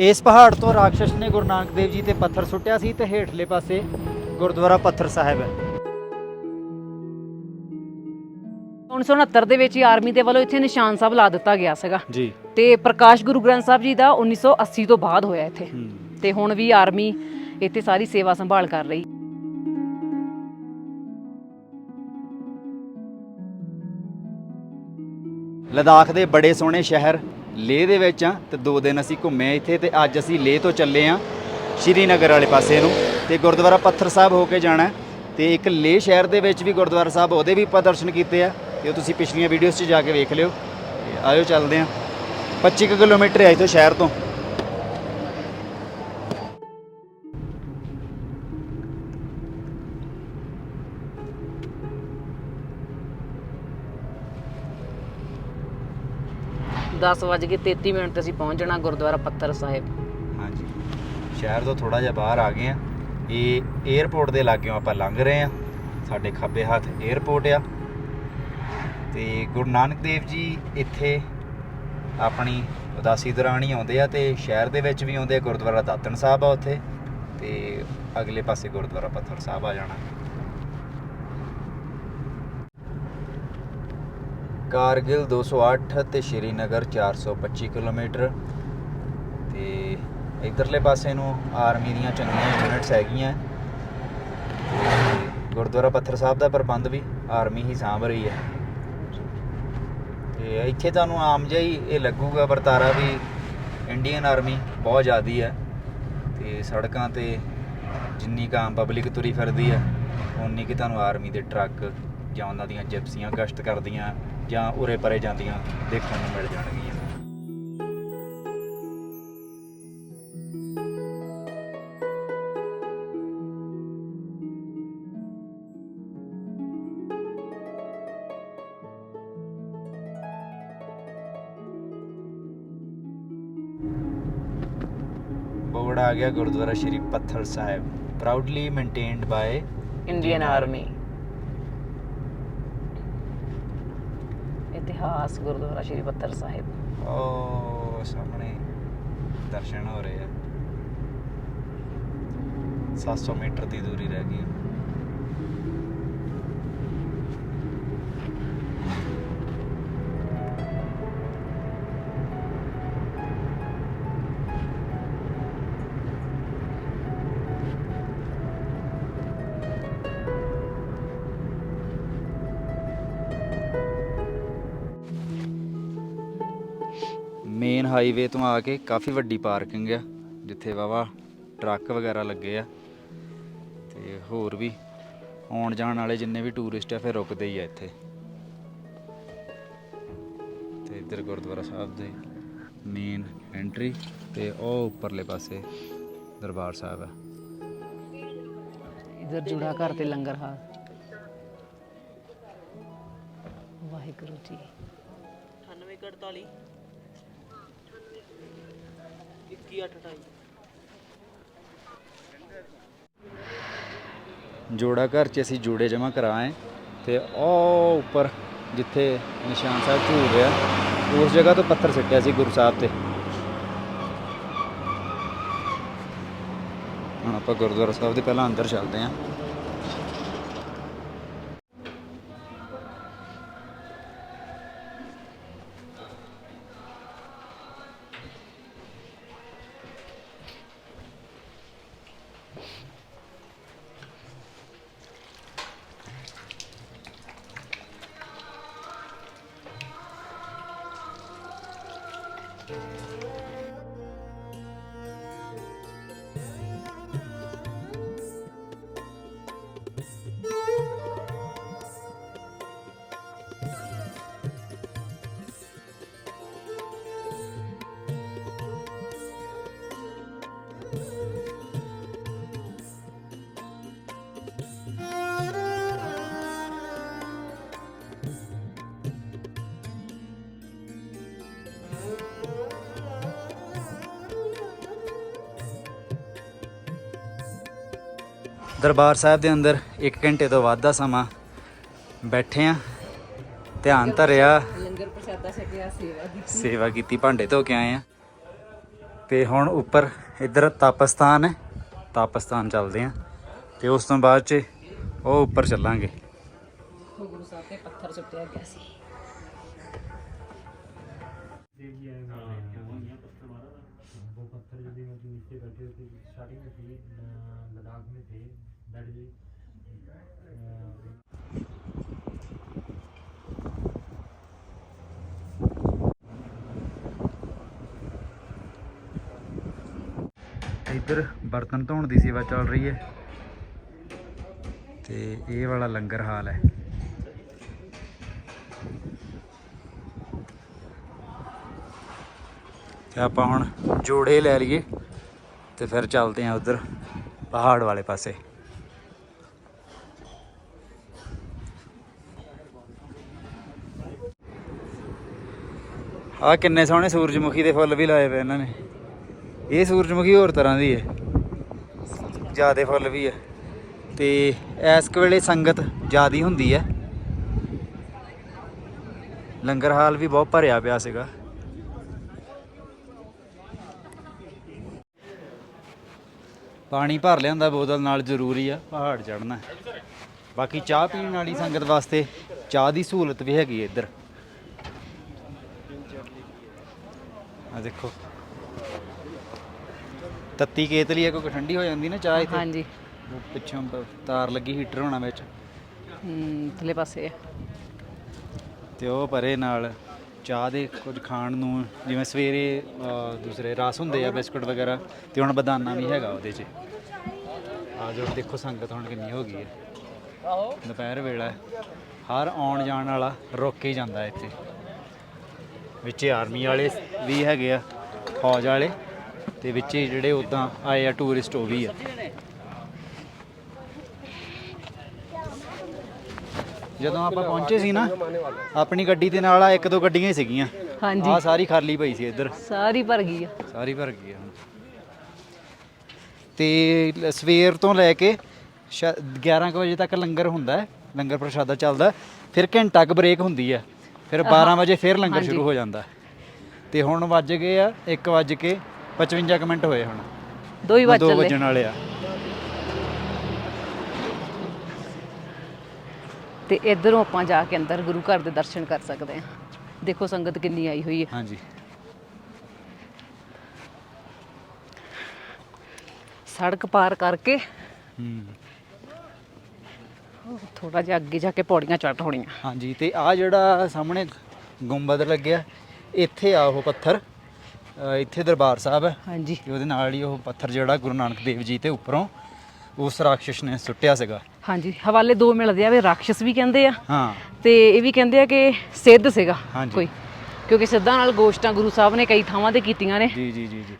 ਇਸ ਪਹਾੜ ਤੋਂ ਰਾਖਸ਼ ਨੇ ਗੁਰੂ ਨਾਨਕ ਦੇਵ ਜੀ ਤੇ ਪੱਥਰ ਸੁੱਟਿਆ ਸੀ ਤੇ ਹੇਠਲੇ ਪਾਸੇ ਗੁਰਦੁਆਰਾ ਪੱਥਰ ਸਾਹਿਬ ਹੈ। 1969 ਦੇ ਵਿੱਚ ਹੀ ਆਰਮੀ ਦੇ ਵੱਲੋਂ ਇੱਥੇ ਨਿਸ਼ਾਨ ਸਾਹਿਬ ਲਾ ਦਿੱਤਾ ਗਿਆ ਸੀਗਾ। ਜੀ। ਤੇ ਪ੍ਰਕਾਸ਼ ਗੁਰੂ ਗ੍ਰੰਥ ਸਾਹਿਬ ਜੀ ਦਾ 1980 ਤੋਂ ਬਾਅਦ ਹੋਇਆ ਇੱਥੇ। ਤੇ ਹੁਣ ਵੀ ਆਰਮੀ ਇੱਥੇ ਸਾਰੀ ਸੇਵਾ ਸੰਭਾਲ ਕਰ ਰਹੀ। ਲਦਾਖ ਦੇ ਬੜੇ ਸੋਹਣੇ ਸ਼ਹਿਰ ਲੇਹ ਦੇ ਵਿੱਚ ਆ ਤੇ ਦੋ ਦਿਨ ਅਸੀਂ ਘੁੰਮੇ ਇੱਥੇ ਤੇ ਅੱਜ ਅਸੀਂ ਲੇਹ ਤੋਂ ਚੱਲੇ ਆ ਸ਼੍ਰੀਨਗਰ ਵਾਲੇ ਪਾਸੇ ਨੂੰ ਤੇ ਗੁਰਦੁਆਰਾ ਪੱਥਰ ਸਾਹਿਬ ਹੋ ਕੇ ਜਾਣਾ ਹੈ ਤੇ ਇੱਕ ਲੇਹ ਸ਼ਹਿਰ ਦੇ ਵਿੱਚ ਵੀ ਗੁਰਦੁਆਰਾ ਸਾਹਿਬ ਉਹਦੇ ਵੀ ਪ੍ਰਦਰਸ਼ਨ ਕੀਤੇ ਆ ਤੇ ਉਹ ਤੁਸੀਂ ਪਿਛਲੀਆਂ ਵੀਡੀਓਜ਼ 'ਚ ਜਾ ਕੇ ਵੇਖ ਲਿਓ ਤੇ ਆਇਓ ਚੱਲਦੇ ਆ 25 ਕੁ ਕਿਲੋਮੀਟਰ ਹੈ ਇੱਥੋਂ ਸ਼ਹਿਰ ਤੋਂ। ਦਸ ਵੱਜ ਕੇ 33 ਮਿੰਟ ਤੇ ਅਸੀਂ ਪਹੁੰਚ ਜਾਣਾ ਗੁਰਦੁਆਰਾ ਪੱਥਰ ਸਾਹਿਬ। ਹਾਂਜੀ। ਸ਼ਹਿਰ ਤੋਂ ਥੋੜਾ ਜਿਹਾ ਬਾਹਰ ਆ ਗਏ ਆ ਇਹ 에ਅਰਪੋਰਟ ਦੇ ਲਾਗਿਓਂ ਆਪਾਂ ਲੰਘ ਰਹੇ ਆ ਸਾਡੇ ਖੱਬੇ ਹੱਥ 에ਅਰਪੋਰਟ ਆ। ਤੇ ਗੁਰੂ ਨਾਨਕ ਦੇਵ ਜੀ ਇੱਥੇ ਆਪਣੀ ਉਦਾਸੀ ਦੌਰਾਨ ਹੀ ਆਉਂਦੇ ਆ ਤੇ ਸ਼ਹਿਰ ਦੇ ਵਿੱਚ ਵੀ ਆਉਂਦੇ ਆ। ਗੁਰਦੁਆਰਾ ਦਾਤਨ ਸਾਹਿਬ ਆ ਉੱਥੇ। ਤੇ ਅਗਲੇ ਪਾਸੇ ਗੁਰਦੁਆਰਾ ਪੱਥਰ ਸਾਹਿਬ ਆ ਜਾਣਾ। ਕਾਰਗਿਲ 208 ਤੇ ਸ਼੍ਰੀਨਗਰ 425 ਕਿਲੋਮੀਟਰ। ਤੇ ਇਧਰਲੇ ਪਾਸੇ ਨੂੰ ਆਰਮੀ ਦੀਆਂ ਚੰਗੀਆਂ ਯੂਨਿਟਸ ਹੈਗੀਆਂ। ਗੁਰਦੁਆਰਾ ਪੱਥਰ ਸਾਹਿਬ ਦਾ ਪ੍ਰਬੰਧ ਵੀ ਆਰਮੀ ਹੀ ਸਾਂਭ ਰਹੀ ਹੈ। ਤੇ ਇੱਥੇ ਤੁਹਾਨੂੰ ਆਮ ਜਿਹਾ ਹੀ ਇਹ ਲੱਗੂਗਾ ਵਰਤਾਰਾ ਵੀ ਇੰਡੀਅਨ ਆਰਮੀ ਬਹੁਤ ਜ਼ਿਆਦੀ ਹੈ। ਤੇ ਸੜਕਾਂ ਤੇ ਜਿੰਨੀ ਕੁ ਆਮ ਪਬਲਿਕ ਤੁਰੀ ਫਿਰਦੀ ਹੈ ਉਨੀ ਕਿ ਤੁਹਾਨੂੰ ਆਰਮੀ ਦੇ ਟਰੱਕ ਜਾਂ ਉਹਨਾਂ ਦੀਆਂ ਜਿਪਸੀਆਂ ਗਸ਼ਤ ਕਰਦੀਆਂ। ਜਾਂ ਉਰੇ ਪਰੇ ਜਾਂਦੀਆਂ ਦੇਖਣ ਨੂੰ ਮਿਲ ਜਾਣਗੀਆਂ। ਬੋਰਡ ਆ ਗਿਆ Gurdwara Shri Patthar Sahib proudly maintained by Indian army ਇਤਿਹਾਸ, ਗੁਰਦੁਆਰਾ ਸ਼੍ਰੀ ਪੱਤਰ ਸਾਹਿਬ। ਉਹ ਸਾਹਮਣੇ ਦਰਸ਼ਨ ਹੋ ਰਹੇ ਆ। 700 ਮੀਟਰ ਦੀ ਦੂਰੀ ਰਹਿ ਗਈ। ਮੇਨ ਹਾਈਵੇ ਤੋਂ ਆ ਕੇ ਕਾਫੀ ਵੱਡੀ ਪਾਰਕਿੰਗ ਆ ਜਿੱਥੇ ਵਾਵਾ ਟਰੱਕ ਵਗੈਰਾ ਲੱਗੇ ਆ ਤੇ ਹੋਰ ਵੀ ਆਉਣ ਜਾਣ ਵਾਲੇ ਜਿੰਨੇ ਵੀ ਟੂਰਿਸਟ ਆ ਫਿਰ ਰੁਕਦੇ ਹੀ ਆ ਇੱਥੇ। ਤੇ ਇੱਧਰ ਗੁਰਦੁਆਰਾ ਸਾਹਿਬ ਦੇ ਮੇਨ ਐਂਟਰੀ ਤੇ ਉਹ ਉੱਪਰਲੇ ਪਾਸੇ ਦਰਬਾਰ ਸਾਹਿਬ ਆ। ਇਧਰ ਜੁੜਾ ਘਰ ਤੇ ਲੰਗਰ ਹਾਲ। ਵਾਹਿਗੁਰੂ ਜੀ। 9848 ਜੋੜਾ ਘਰ 'ਚ ਅਸੀਂ ਜੋੜੇ ਜਮ੍ਹਾਂ ਕਰਾਏ ਤੇ ਉਹ ਉੱਪਰ ਜਿੱਥੇ ਨਿਸ਼ਾਨ ਸਾਹਿਬ ਝੂਲ ਰਿਹਾ, ਉਸ ਜਗ੍ਹਾ ਤੋਂ ਪੱਥਰ ਸਿੱਟਿਆ ਸੀ ਗੁਰੂ ਸਾਹਿਬ ਤੇ। ਹੁਣ ਆਪਾਂ ਗੁਰਦੁਆਰਾ ਸਾਹਿਬ ਦੇ ਪਹਿਲਾਂ ਅੰਦਰ ਚੱਲਦੇ ਹਾਂ। ਦਰਬਾਰ ਸਾਹਿਬ ਦੇ ਅੰਦਰ 1 ਘੰਟੇ ਤੋਂ ਵੱਧ ਦਾ ਸਮਾਂ ਬੈਠੇ ਆ ਧਿਆਨ ਧਰਿਆ ਲੰਗਰ ਪ੍ਰਸ਼ਾਦਾ ਛਕਿਆ ਸੇਵਾ ਦੀ ਸੇਵਾ ਕੀਤੀ ਭਾਂਡੇ ਧੋ ਕੇ ਆਏ ਆ ਤੇ ਹੁਣ ਉੱਪਰ ਇੱਧਰ ਤਾਪਸਤਾਨ ਹੈ ਤਾਪਸਤਾਨ ਚੱਲਦੇ ਆ ਤੇ ਉਸ ਤੋਂ ਬਾਅਦ ਚ ਉਹ ਉੱਪਰ ਚੱਲਾਂਗੇ ਗੁਰੂ ਸਾਹਿਬ ਤੇ ਪੱਥਰ ਸੁੱਟਿਆ ਗਿਆ ਸੀ वो पत्थर यदि मतलब नीचे बैठे थे स्टार्टिंग में थे अ, लद्दाख में थे ਬੈਠ ਇੱਧਰ ਬਰਤਨ ਧੋਣ ਦੀ ਸੇਵਾ ਚੱਲ ਰਹੀ ਹੈ ਤੇ ਇਹ ਵਾਲਾ ਲੰਗਰ ਹਾਲ ਹੈ। ਤੇ ਆਪਾਂ ਹੁਣ ਜੋੜੇ ਲੈ ਲਈਏ ਤੇ ਫਿਰ ਚੱਲਦੇ ਆਂ ਉਧਰ ਪਹਾੜ ਵਾਲੇ ਪਾਸੇ। ਆ ਕਿੰਨੇ ਸੋਹਣੇ ਸੂਰਜਮੁਖੀ ਦੇ ਫੁੱਲ ਵੀ ਲਾਏ ਪਏ ਇਹਨਾਂ ਨੇ। ਇਹ ਸੂਰਜਮੁਖੀ ਹੋਰ ਤਰ੍ਹਾਂ ਦੀ ਹੈ। ਜਿਆਦੇ ਫੁੱਲ ਵੀ ਹੈ। ਤੇ ਇਸ ਵੇਲੇ ਸੰਗਤ ਜਿਆਦੀ ਹੁੰਦੀ ਹੈ। ਲੰਗਰ ਹਾਲ ਵੀ ਬਹੁਤ ਭਰਿਆ ਪਿਆ ਸੀਗਾ। ਪਾਣੀ ਭਰ ਲਿਆਂਦਾ ਬੋਤਲ ਨਾਲ, ਜ਼ਰੂਰੀ ਆ, ਪਹਾੜ ਚੜਨਾ ਬਾਕੀ ਚਾਹ ਪੀਣ ਵਾਲੀ ਸੰਗਤ ਵਾਸਤੇ ਚਾਹ ਦੀ ਸਹੂਲਤ ਵੀ ਹੈਗੀ ਹੈ ਇੱਧਰ। ਆ ਦੇਖੋ। ਤੱਤੀ ਕੇਤਲੀ ਆ ਕੋਈ ਠੰਡੀ ਹੋ ਜਾਂਦੀ ਨਾ ਚਾਹ ਇੱਥੇ। ਹਾਂਜੀ। ਉਹ ਪਿੱਛੋਂ ਬ- ਤਾਰ ਲੱਗੀ ਹੀਟਰ ਹੋਣਾ ਵਿੱਚ। ਹਮ, ਥੱਲੇ ਪਾਸੇ ਹੈ ਤੇ ਉਹ ਪਰੇ ਨਾਲ ਚਾਹ ਦੇ ਕੁਝ ਖਾਣ ਨੂੰ ਜਿਵੇਂ ਸਵੇਰੇ ਦੂਸਰੇ ਰਸ ਹੁੰਦੇ ਆ ਬਿਸਕੁਟ ਵਗੈਰਾ ਤੇ ਹੁਣ ਬਦਾਨਾ ਵੀ ਹੈਗਾ ਉਹਦੇ 'ਚ। ਆ ਜੋ ਦੇਖੋ ਸੰਗਤ ਹੁਣ ਕਿੰਨੀ ਹੋ ਗਈ ਹੈ। ਦੁਪਹਿਰ ਵੇਲਾ ਹੈ। ਹਰ ਆਉਣ ਜਾਣ ਵਾਲਾ ਰੁਕ ਕੇ ਹੀ ਜਾਂਦਾ ਇੱਥੇ। ਵਿੱਚ ਆਰਮੀ ਵਾਲੇ ਵੀ ਹੈਗੇ ਆ ਫੌਜ ਵਾਲੇ ਤੇ ਵਿੱਚ ਜਿਹੜੇ ਉਦਾਂ ਆਏ ਆ ਟੂਰਿਸਟ ਉਹ ਵੀ ਆ। ਜਦੋਂ ਆਪਾਂ ਪਹੁੰਚੇ ਸੀ ਨਾ ਆਪਣੀ ਗੱਡੀ ਦੇ ਨਾਲ ਆ ਇੱਕ ਦੋ ਗੱਡੀਆਂ ਹੀ ਸੀਗੀਆਂ। ਹਾਂਜੀ। ਆ ਸਾਰੀ ਖਾਲੀ ਪਈ ਸੀ ਇੱਧਰ। ਸਾਰੀ ਭਰ ਗਈ ਆ। ਸਾਰੀ ਭਰ ਗਈ ਆ। ਤੇ ਲ- ਸਵੇਰ ਤੋਂ ਲੈ ਕੇ ਸ਼ਾ- 11 ਕੁ ਵਜੇ ਤੱਕ ਲੰਗਰ ਹੁੰਦਾ ਹੈ ਲੰਗਰ ਪ੍ਰਸ਼ਾਦਾ ਚੱਲਦਾ ਹੈ। ਫਿਰ ਘੰਟਾ ਕੁ ਬ੍ਰੇਕ ਹੁੰਦੀ ਹੈ। ਫਿਰ 12 ਵਜੇ ਫਿਰ ਲੰਗਰ ਸ਼ੁਰੂ ਹੋ ਜਾਂਦਾ। ਤੇ ਹੁਣ ਵੱਜ ਗਏ ਆ 1 ਵੱਜ ਕੇ 55 ਕੁ ਮਿੰਟ ਹੋਏ ਹੁਣ। ਦੋ ਹੀ ਵੱਜ ਵੱਜਣ ਵਾਲੇ ਆ। ਤੇ ਇਧਰੋਂ ਆਪਾਂ ਜਾ ਕੇ ਅੰਦਰ ਗੁਰੂ ਘਰ ਦੇ ਦਰਸ਼ਨ ਕਰ ਸਕਦੇ ਹਾਂ ਦੇਖੋ ਸੰਗਤ ਕਿੰਨੀ ਆਈ ਹੋਈ ਹੈ ਹਾਂਜੀ। ਸੜਕ ਪਾਰ ਕਰਕੇ ਹੂੰ। ਥੋੜਾ ਜਿਹਾ ਅੱਗੇ ਜਾ ਕੇ ਪੌੜੀਆਂ ਚੜ੍ਹ ਹੋਣੀਆਂ। ਹਾਂਜੀ ਤੇ ਆ ਜਿਹੜਾ ਸਾਹਮਣੇ ਗੁੰਬਦ ਲੱਗਿਆ ਇੱਥੇ ਆ ਉਹ ਪੱਥਰ। ਅ, ਇੱਥੇ ਦਰਬਾਰ ਸਾਹਿਬ ਹੈ। ਹਾਂਜੀ। ਤੇ ਉਹਦੇ ਨਾਲ ਹੀ ਉਹ ਪੱਥਰ ਜਿਹੜਾ ਗੁਰੂ ਨਾਨਕ ਦੇਵ ਜੀ ਤੇ ਉੱਪਰੋਂ ਉਸ ਰਾਖਸ਼ ਨੇ ਸੁੱਟਿਆ ਸੀਗਾ। ਹਾਂਜੀ ਹਵਾਲੇ ਦੋ ਮਿਲਦੇ ਆ ਵੀ ਰਾਖਸ਼ ਵੀ ਕਹਿੰਦੇ ਆ। ਹਾਂ। ਤੇ ਇਹ ਵੀ ਕਹਿੰਦੇ ਆ ਕਿ ਸਿੱਧ ਸੀਗਾ ਹਾਂਜੀ। ਕੋਈ। ਕਿਉਂਕਿ ਸਿੱਧਾਂ ਨਾਲ ਗੋਸ਼ਟਾਂ ਗੁਰੂ ਸਾਹਿਬ ਨੇ ਕਈ ਥਾਵਾਂ ਤੇ ਕੀਤੀਆਂ ਨੇ। ਜੀ ਜੀ ਜੀ ਜੀ।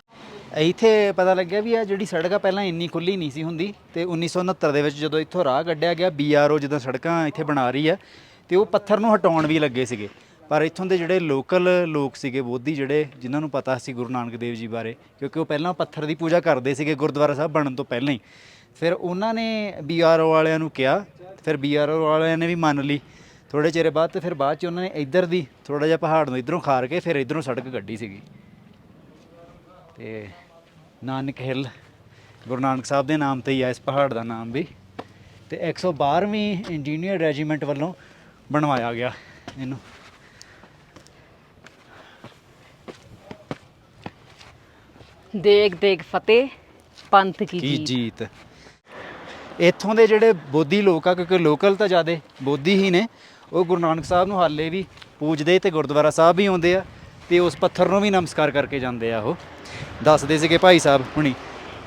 ਇੱਥੇ ਪਤਾ ਲੱਗਿਆ ਵੀ ਆ ਜਿਹੜੀ ਸੜਕ ਆ ਪਹਿਲਾਂ ਇੰਨੀ ਖੁੱਲੀ ਨਹੀਂ ਸੀ ਹੁੰਦੀ ਤੇ 1969 ਦੇ ਵਿੱਚ ਜਦੋਂ ਇੱਥੋਂ ਰਾਹ ਕੱਢਿਆ ਗਿਆ ਬੀਆਰਓ ਜਦੋਂ ਸੜਕਾਂ ਇੱਥੇ ਬਣਾ ਰਹੀ ਆ, ਤੇ ਉਹ ਪੱਥਰ ਨੂੰ ਹਟਾਉਣ ਵੀ ਲੱਗੇ ਸੀਗੇ। ਪਰ ਇੱਥੋਂ ਦੇ ਜਿਹੜੇ ਲੋਕਲ ਲੋਕ ਸੀਗੇ, ਬੋਧੀ ਜਿਹੜੇ, ਜਿਨ੍ਹਾਂ ਨੂੰ ਪਤਾ ਸੀ ਗੁਰੂ ਨਾਨਕ ਦੇਵ ਜੀ ਬਾਰੇ, ਕਿਉਂਕਿ ਉਹ ਪਹਿਲਾਂ ਪੱਥਰ ਦੀ ਪੂਜਾ ਕਰਦੇ ਸੀਗੇ ਗੁਰਦੁਆਰਾ ਸਾਹਿਬ ਬਣਨ ਤੋਂ ਪਹਿਲਾਂ ਹੀ। ਫਿਰ ਉਹਨਾਂ ਨੇ ਬੀਆਰਓ ਵਾਲਿਆਂ ਨੂੰ ਕਿਹਾ, ਫਿਰ ਬੀਆਰਓ ਵਾਲਿਆਂ ਨੇ ਵੀ ਮੰਨ ਲਈ। ਥੋੜੇ ਚਿਰ ਬਾਅਦ ਤੇ ਫਿਰ ਬਾਅਦ ਚ ਉਹਨਾਂ ਨੇ ਇੱਧਰ ਦੀ ਥੋੜਾ ਜਿਹਾ ਪਹਾੜ ਨੂੰ ਇੱਧਰੋਂ ਖਾਰ ਕੇ ਫਿਰ ਇੱਧਰੋਂ ਸੜਕ ਕੱਢੀ ਸੀਗੀ। ਤੇ ਨਾਨਕ ਹਿੱਲ ਗੁਰੂ ਨਾਨਕ ਸਾਹਿਬ ਦੇ ਨਾਮ ਤੇ ਹੀ ਆ ਇਸ ਪਹਾੜ ਦਾ ਨਾਮ ਵੀ। ਤੇ 112ਵੀਂ ਇੰਜੀਨੀਅਰ ਰੈਜੀਮੈਂਟ ਵੱਲੋਂ ਬਣਵਾਇਆ ਗਿਆ ਇਹਨੂੰ। ਦੇਗ ਦੇਗ ਫਤਿਹ ਪੰਥ ਕੀ ਜੀਤ। ਇੱਥੋਂ ਦੇ ਜਿਹੜੇ ਬੋਧੀ ਲੋਕ ਆ ਕਿਉਂਕਿ ਲੋਕਲ ਤਾਂ ਜਿਆਦੇ ਬੋਧੀ ਹੀ ਨੇ ਉਹ ਗੁਰੂ ਨਾਨਕ ਸਾਹਿਬ ਨੂੰ ਹਾਲੇ ਵੀ ਪੂਜਦੇ ਤੇ ਗੁਰਦੁਆਰਾ ਸਾਹਿਬ ਵੀ ਆਉਂਦੇ ਆ ਤੇ ਉਸ ਪੱਥਰ ਨੂੰ ਵੀ ਨਮਸਕਾਰ ਕਰਕੇ ਜਾਂਦੇ ਆ ਉਹ। ਦੱਸਦੇ ਸੀਗੇ ਭਾਈ ਸਾਹਿਬ ਹੁਣੀ।